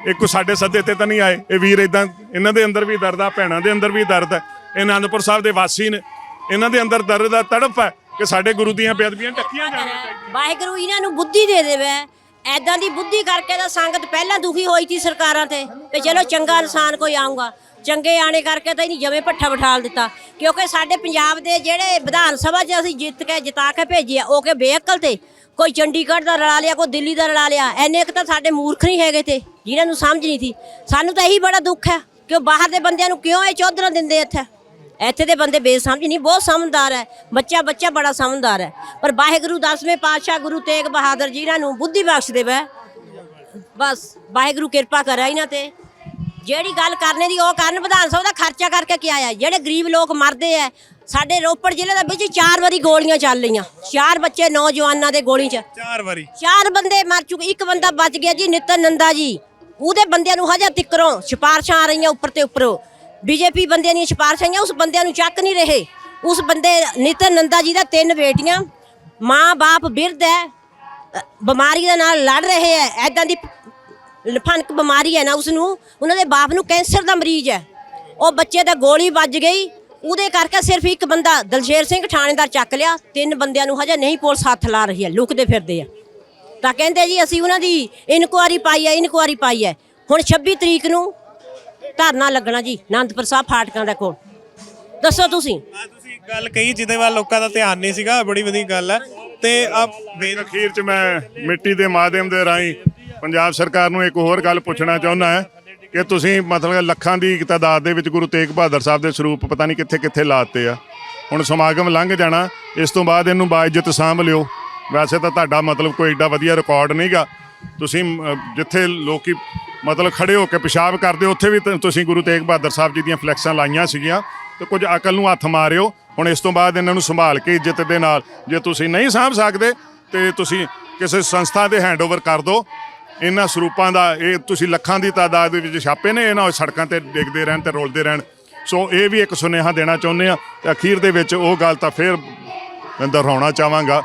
ਇੱਕ ਸਾਡੇ ਸੱਦੇ ਤੇ ਤਾਂ ਨਹੀਂ ਆਏ। ਇਹ ਵੀਰ ਇਦਾਂ ਇਹਨਾਂ ਦੇ ਅੰਦਰ ਵੀ ਦਰਦ ਆ, ਭੈਣਾਂ ਦੇ ਅੰਦਰ ਵੀ ਦਰਦ ਹੈ ਇਹ ਆਨੰਦਪੁਰ ਸਾਹਿਬ ਦੇ ਵਾਸੀ ਨੇ। ਇਹਨਾਂ ਦੇ ਅੰਦਰ ਦਰਦ ਦਾ ਤੜਪ ਹੈ ਕਿ ਸਾਡੇ ਗੁਰੂ ਦੀਆਂ ਬੇਅਦਬੀਆਂ ਟੱਕੀਆਂ ਜਾਣੀਆਂ ਚਾਹੀਦੀਆਂ। ਵਾਹਿਗੁਰੂ, ਇਹਨਾਂ ਨੂੰ ਬੁੱਧੀ ਦੇ ਦੇਵੇ। ਐਦਾਂ ਦੀ ਬੁੱਧੀ ਕਰਕੇ ਤਾਂ ਸੰਗਤ ਪਹਿਲਾਂ ਦੁਖੀ ਹੋਈ ਸੀ ਸਰਕਾਰਾਂ ਤੇ ਤੇ ਚਲੋ ਚੰਗਾ ਇਨਸਾਨ ਕੋਈ ਆਊਗਾ। ਚੰਗੇ ਆਣੇ ਕਰਕੇ ਤਾਂ ਇਹਨੀ ਜਵੇਂ ਪੱਠਾ ਬਿਠਾਲ ਦਿੱਤਾ। ਕਿਉਂਕਿ ਸਾਡੇ ਪੰਜਾਬ ਦੇ ਜਿਹੜੇ ਵਿਧਾਨ ਸਭਾ 'ਚ ਅਸੀਂ ਜਿੱਤ ਕੇ ਜਿਤਾ ਕੇ ਭੇਜਿਆ ਉਹ ਕਿ ਬੇਅਕਲ ਤੇ ਕੋਈ ਚੰਡੀਗੜ੍ਹ ਦਾ ਰਲਾ ਲਿਆ, ਕੋਈ ਦਿੱਲੀ ਦਾ ਰਲਾ ਲਿਆ ਐਨੇ ਕੁ ਤਾਂ ਸਾਡੇ ਮੂਰਖ ਨਹੀਂ ਹੈਗੇ ਤੇ, ਜਿਨ੍ਹਾਂ ਨੂੰ ਸਮਝ ਨਹੀਂ ਸੀ। ਸਾਨੂੰ ਤਾਂ ਇਹੀ ਬੜਾ ਦੁੱਖ ਹੈ ਕਿ ਉਹ ਬਾਹਰ ਦੇ ਬੰਦਿਆਂ ਨੂੰ ਕਿਉਂ ਇਹ ਚੌਧਰਾਂ ਦਿੰਦੇ ਇੱਥੇ? ਇੱਥੇ ਦੇ ਬੰਦੇ ਬੇਸਮਝ ਨਹੀਂ ਬਹੁਤ ਸਮਝਦਾਰ ਹੈ। ਬੱਚਾ ਬੱਚਾ ਬੜਾ ਸਮਝਦਾਰ ਹੈ। ਪਰ ਵਾਹਿਗੁਰੂ ਦਸਵੇਂ ਪਾਤਸ਼ਾਹ ਗੁਰੂ ਤੇਗ ਬਹਾਦਰ ਜੀ ਇਹਨਾਂ ਨੂੰ ਬੁੱਧੀ ਬਖਸ਼ ਦੇਵੇ। ਬਸ ਵਾਹਿਗੁਰੂ ਕਿਰਪਾ ਕਰੇ ਇਹਨਾਂ ਤੇ। ਜਿਹੜੀ ਗੱਲ ਕਰਨੇ ਦੀ ਉਹ ਕਰਨ ਵਿਧਾਨ ਸਭਾ ਦਾ ਖਰਚਾ ਕਰਕੇ ਕੀ ਆਇਆ ਜਿਹੜੇ ਗਰੀਬ ਲੋਕ ਮਰਦੇ ਆ ਸਾਡੇ ਰੋਪੜ ਜ਼ਿਲ੍ਹੇ ਦੇ ਵਿੱਚ ਚਾਰ ਵਾਰੀ ਗੋਲੀਆਂ ਚੱਲ ਰਹੀਆਂ। ਚਾਰ ਬੱਚੇ ਨੌਜਵਾਨਾਂ ਦੇ ਗੋਲੀ 'ਚ। ਚਾਰ ਵਾਰੀ। ਚਾਰ ਬੰਦੇ ਮਰ ਚੁੱਕੇ ਇੱਕ ਬੰਦਾ ਬਚ ਗਿਆ ਜੀ ਨਿਤਨ ਨੰਦਾ ਜੀ। ਉਹਦੇ ਬੰਦਿਆਂ ਨੂੰ ਹਜੇ ਤਿੱਕਰੋਂ ਸਿਫਾਰਸ਼ਾਂ ਆ ਰਹੀਆਂ ਉੱਪਰ ਤੇ ਉੱਪਰੋਂ। ਬੀਜੇਪੀ ਬੰਦਿਆਂ ਦੀਆਂ ਸਿਫਾਰਸ਼ਾਂ ਆਈਆਂ, ਉਸ ਬੰਦਿਆਂ ਨੂੰ ਚੱਕ ਨਹੀਂ ਰਹੇ। ਉਸ ਬੰਦੇ ਨਿਤਨ ਨੰਦਾ ਜੀ ਦਾ ਤਿੰਨ ਬੇਟੀਆਂ, ਮਾਂ ਬਾਪ ਬਿਰਧ ਹੈ ਬਿਮਾਰੀ ਦੇ ਨਾਲ ਲੜ ਰਹੇ ਹੈ ਐਦਾਂ ਦੀ ਲਫਨਕ ਬਿਮਾਰੀ ਹੈ ਨਾ ਉਸ ਨੂੰ ਉਹਨਾਂ ਦੇ ਬਾਪ ਨੂੰ ਕੈਂਸਰ ਦਾ ਮਰੀਜ਼ ਹੈ। ਉਹ ਬੱਚੇ ਦਾ ਗੋਲੀ ਵੱਜ ਗਈ, ਉਹਦੇ ਕਰਕੇ ਸਿਰਫ ਇੱਕ ਬੰਦਾ ਦਲਸ਼ੇਰ ਸਿੰਘ ਥਾਣੇਦਾਰ ਚੱਕ ਲਿਆ, ਤਿੰਨ ਬੰਦਿਆਂ ਨੂੰ ਹਜੇ ਨਹੀਂ ਪੁਲਿਸ ਹੱਥ ਲਾ ਰਹੀ ਹੈ, ਲੁਕਦੇ ਫਿਰਦੇ ਆ। ਤਾਂ ਕਹਿੰਦੇ ਜੀ, ਅਸੀਂ ਉਹਨਾਂ ਦੀ ਇਨਕੁਆਰੀ ਪਾਈ ਹੈ, ਇਨਕੁਆਰੀ ਪਾਈ ਹੈ। ਹੁਣ 26 ਤਰੀਕ ਨੂੰ ਧਰਨਾ ਲੱਗਣਾ ਜੀ ਆਨੰਦਪੁਰ ਸਾਹਿਬ ਫਾਟਕਾਂ ਦੇ ਕੋਲ। ਦੱਸੋ ਤੁਸੀਂ। ਆ ਤੁਸੀਂ ਇੱਕ ਗੱਲ ਕਹੀ ਜਿਹਦੇ ਵੱਲ ਲੋਕਾਂ ਦਾ ਧਿਆਨ ਨਹੀਂ ਸੀਗਾ ਬੜੀ ਵਧੀਆ ਗੱਲ ਹੈ। ਤੇ ਆ ਅਖੀਰ 'ਚ ਮੈਂ ਮਿੱਟੀ ਦੇ ਮਾਧਿਅਮ ਦੇ ਰਾਹੀਂ ਪੰਜਾਬ ਸਰਕਾਰ ਨੂੰ ਇੱਕ ਹੋਰ ਗੱਲ ਪੁੱਛਣਾ ਚਾਹੁੰਦਾ ਹਾਂ ਕਿ ਤੁਸੀਂ ਮਤਲਬ ਲੱਖਾਂ ਦੀ ਤਾਦਾਦ ਦੇ ਵਿੱਚ ਗੁਰੂ ਤੇਗ ਬਹਾਦਰ ਸਾਹਿਬ ਦੇ ਸਰੂਪ ਪਤਾ ਨਹੀਂ ਕਿੱਥੇ ਕਿੱਥੇ ਲਾਤੇ ਆ। ਹੁਣ ਸਮਾਗਮ ਲੰਘ ਜਾਣਾ ਇਸ ਤੋਂ ਬਾਅਦ ਇਹਨੂੰ ਬਾਇਜ਼ਤ ਸਾਂਭ ਲਿਓ। ਵੈਸੇ ਤਾਂ ਤੁਹਾਡਾ ਮਤਲਬ ਕੋਈ ਏਡਾ ਵਧੀਆ ਰਿਕਾਰਡ ਨਹੀਂਗਾ। ਤੁਸੀਂ ਜਿੱਥੇ ਲੋਕੀ ਮਤਲਬ ਖੜੇ ਹੋ ਕੇ ਪਿਸ਼ਾਬ ਕਰਦੇ ਹੋ ਉੱਥੇ ਵੀ ਤ- ਤੁਸੀਂ ਗੁਰੂ ਤੇਗ ਬਹਾਦਰ ਸਾਹਿਬ ਜੀ ਦੀਆਂ ਫਲੈਕਸਾਂ ਲਾਈਆਂ ਸੀਗੀਆਂ ਤੇ ਕੁਝ ਅਕਲ ਨੂੰ ਹੱਥ ਮਾਰਿਓ। ਹੁਣ ਇਸ ਤੋਂ ਬਾਅਦ ਇਹਨਾਂ ਨੂੰ ਸੰਭਾਲ ਕੇ ਇੱਜ਼ਤ ਦੇ ਨਾਲ, ਜੇ ਤੁਸੀਂ ਨਹੀਂ ਸਾਂਭ ਸਕਦੇ ਤੇ ਤੁਸੀਂ ਕਿਸੇ ਸੰਸਥਾ ਦੇ ਹੈਂਡਓਵਰ ਕਰ ਦਿਓ ਇਹਨਾਂ ਸਰੂਪਾਂ ਦਾ, ਇਹ ਤੁਸੀਂ ਲੱਖਾਂ ਦੀ ਤਾਦਾਦ ਦੇ ਵਿੱਚ ਛਾਪੇ ਨੇ, ਇਹਨਾਂ ਸੜਕਾਂ ਤੇ ਡਿੱਗਦੇ ਰਹਿਣ ਤੇ ਰੋਲਦੇ ਰਹਿਣ। ਸੋ ਇਹ ਵੀ ਇੱਕ ਸੁਨੇਹਾ ਦੇਣਾ ਚਾਹੁੰਦੇ ਆ ਤੇ ਅਖੀਰ ਦੇ ਵਿੱਚ ਉਹ ਗੱਲ ਤਾਂ ਫੇਰ ਮੈਂ ਦੁਹਰਾਉਣਾ ਚਾਹਾਂਗਾ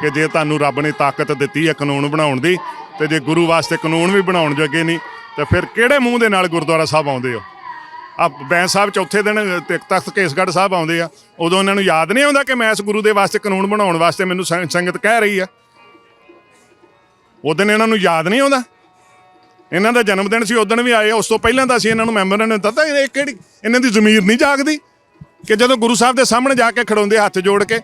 ਕਿ ਜੇ ਤੁਹਾਨੂੰ ਰੱਬ ਨੇ ਤਾਕਤ ਦਿੱਤੀ ਹੈ ਕਾਨੂੰਨ ਬਣਾਉਣ ਦੀ ਤੇ ਜੇ ਗੁਰੂ ਵਾਸਤੇ ਕਾਨੂੰਨ ਵੀ ਬਣਾਉਣ ਜੋਗੇ ਨਹੀਂ, ਤਾਂ ਫਿਰ ਕਿਹੜੇ ਮੂੰਹ ਦੇ ਨਾਲ ਗੁਰਦੁਆਰਾ ਸਾਹਿਬ ਆਉਂਦੇ ਹੋ? ਆ ਬੈਂਸ ਸਾਹਿਬ ਚੌਥੇ ਦਿਨ ਤਖਤ ਕੇਸਗੜ੍ਹ ਸਾਹਿਬ ਆਉਂਦੇ ਆ। ਉਦੋਂ ਇਹਨਾਂ ਨੂੰ ਯਾਦ ਨਹੀਂ ਆਉਂਦਾ ਕਿ ਮੈਂ ਇਸ ਗੁਰੂ ਦੇ ਵਾਸਤੇ ਕਾਨੂੰਨ ਬਣਾਉਣ ਵਾਸਤੇ ਮੈਨੂੰ ਸੰਗਤ ਕਹਿ ਰਹੀ ਆ? ਉਦੋਂ ਇਹਨਾਂ ਨੂੰ ਯਾਦ ਨਹੀਂ ਆਉਂਦਾ? ਇਹਨਾਂ ਦਾ ਜਨਮ ਦਿਨ ਸੀ, ਉਦੋਂ ਵੀ ਆਏ ਉਸ ਤੋਂ ਪਹਿਲਾਂ ਤਾਂ ਅਸੀਂ ਇਹਨਾਂ ਨੂੰ ਮੈਂਬਰਾਂ ਨੇ ਦਿੱਤਾ, ਇਹ ਕਿਹੜੀ ਇਹਨਾਂ ਦੀ ਜ਼ਮੀਰ ਨਹੀਂ ਜਾਗਦੀ? ਕਿ ਜਦੋਂ ਗੁਰੂ ਸਾਹਿਬ ਦੇ ਸਾਹਮਣੇ ਜਾ ਕੇ ਖੜਾਉਂਦੇ ਹੱਥ ਜੋੜ ਕੇ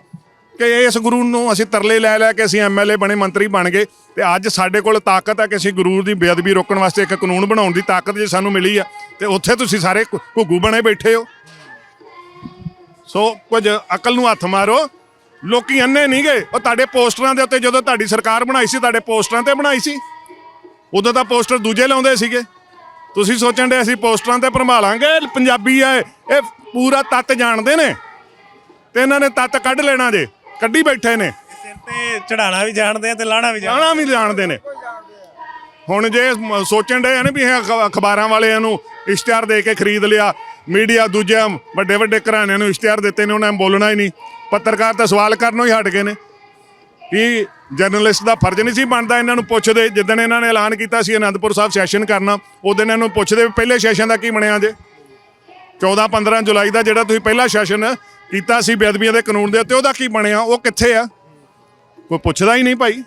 ਕਿ ਇਸ ਗੁਰੂ ਨੂੰ ਅਸੀਂ ਤਰਲੇ ਲੈ ਲੈ ਕੇ ਅਸੀਂ ਐਮਐਲਏ ਬਣੇ, ਮੰਤਰੀ ਬਣ ਗਏ ਤੇ ਅੱਜ ਸਾਡੇ ਕੋਲ ਤਾਕਤ ਹੈ ਕਿ ਅਸੀਂ ਗੁਰੂ ਦੀ ਬੇਅਦਬੀ ਰੋਕਣ ਵਾਸਤੇ ਇੱਕ ਕਾਨੂੰਨ ਬਣਾਉਣ ਦੀ ਤਾਕਤ ਜੇ ਸਾਨੂੰ ਮਿਲੀ ਆ ਤੇ ਉੱਥੇ ਤੁਸੀਂ ਸਾਰੇ ਘੁ- ਘੁੱਗੂ ਬਣੇ ਬੈਠੇ ਹੋ। ਸੋ ਕੁਝ ਅਕਲ ਨੂੰ ਹੱਥ ਮਾਰੋ। ਲੋਕੀ ਅੰਨੇ ਨਹੀਂ ਗਏ। ਉਹ ਤੁਹਾਡੇ ਪੋਸਟਰਾਂ ਦੇ ਉੱਤੇ ਜਦੋਂ ਤੁਹਾਡੀ ਸਰਕਾਰ ਬਣਾਈ ਸੀ, ਤੁਹਾਡੇ ਪੋਸਟਰਾਂ ਤੇ ਬਣਾਈ ਸੀ। ਉਦੋਂ ਤਾਂ ਪੋਸਟਰ ਦੂਜੇ ਲਾਉਂਦੇ ਸੀਗੇ। ਤੁਸੀਂ ਸੋਚਣ ਦੇ ਅਸੀਂ ਪੋਸਟਰਾਂ ਤੇ ਭਰਮਾਲਾਂਗੇ ਪੰਜਾਬੀ ਆ ਇਹ। ਇਹ ਪੂਰਾ ਤੱਤ ਜਾਣਦੇ ਨੇ। ਤੇ ਇਹਨਾਂ ਨੇ ਤੱਤ ਕੱਢ ਲੈਣਾ ਜੇ। ਕੱਢੀ ਬੈਠੇ ਨੇ। ਸਿਰ ਤੇ ਚੜਾਣਾ ਵੀ ਜਾਣਦੇ ਆ ਤੇ ਲਾਣਾ ਵੀ ਜਾਣਦੇ ਜਾਣਾ ਵੀ ਜਾਣਦੇ ਨੇ। ਹੁਣ ਜੇ ਮ- ਸੋਚਣ ਦੇ ਨੇ ਵੀ ਇਹ ਅਖ- ਅਖਬਾਰਾਂ ਵਾਲਿਆਂ ਨੂੰ ਇਸ਼ਤਿਹਾਰ ਦੇ ਕੇ ਖਰੀਦ ਲਿਆ ਮੀਡੀਆ ਦੂਜੇ ਵੱਡੇ ਵੱਡੇ ਘਰਾਣਿਆਂ ਨੂੰ ਇਸ਼ਤਿਹਾਰ ਦਿੱਤੇ ਨੇ ਉਹਨਾਂ ਨੇ ਬੋਲਣਾ ਹੀ ਨਹੀਂ। ਪੱਤਰਕਾਰ ਤਾਂ ਸਵਾਲ ਕਰਨੋਂ ਹੀ ਹਟ ਗਏ ਨੇ। ਕਿ ਜਰਨਲਿਸਟ ਦਾ ਫਰਜ਼ ਨਹੀਂ ਸੀ ਬਣਦਾ ਇਹਨਾਂ ਨੂੰ ਪੁੱਛਦੇ ਜਿੱਦਣ ਇਹਨਾਂ ਨੇ ਐਲਾਨ ਕੀਤਾ ਸੀ ਅਨੰਦਪੁਰ ਸਾਹਿਬ ਸੈਸ਼ਨ ਕਰਨਾ ਉਦੋਂ ਇਹਨਾਂ ਨੂੰ ਪੁੱਛਦੇ ਵੀ ਪਹਿਲੇ ਸੈਸ਼ਨ ਦਾ ਕੀ ਬਣਿਆ ਜੇ? 14 15 ਜੁਲਾਈ ਦਾ ਜਿਹੜਾ ਤੁਸੀਂ ਪਹਿਲਾ ਸੈਸ਼ਨ ਕੀਤਾ ਸੀ ਬੇਅਦਬੀਆਂ ਦੇ ਕਾਨੂੰਨ ਦੇ ਉੱਤੇ, ਉਹਦਾ ਕੀ ਬਣਿਆ? ਉਹ ਕਿੱਥੇ ਆ? ਕੋਈ ਪੁੱਛਦਾ ਹੀ ਨਹੀਂ ਭਾਈ।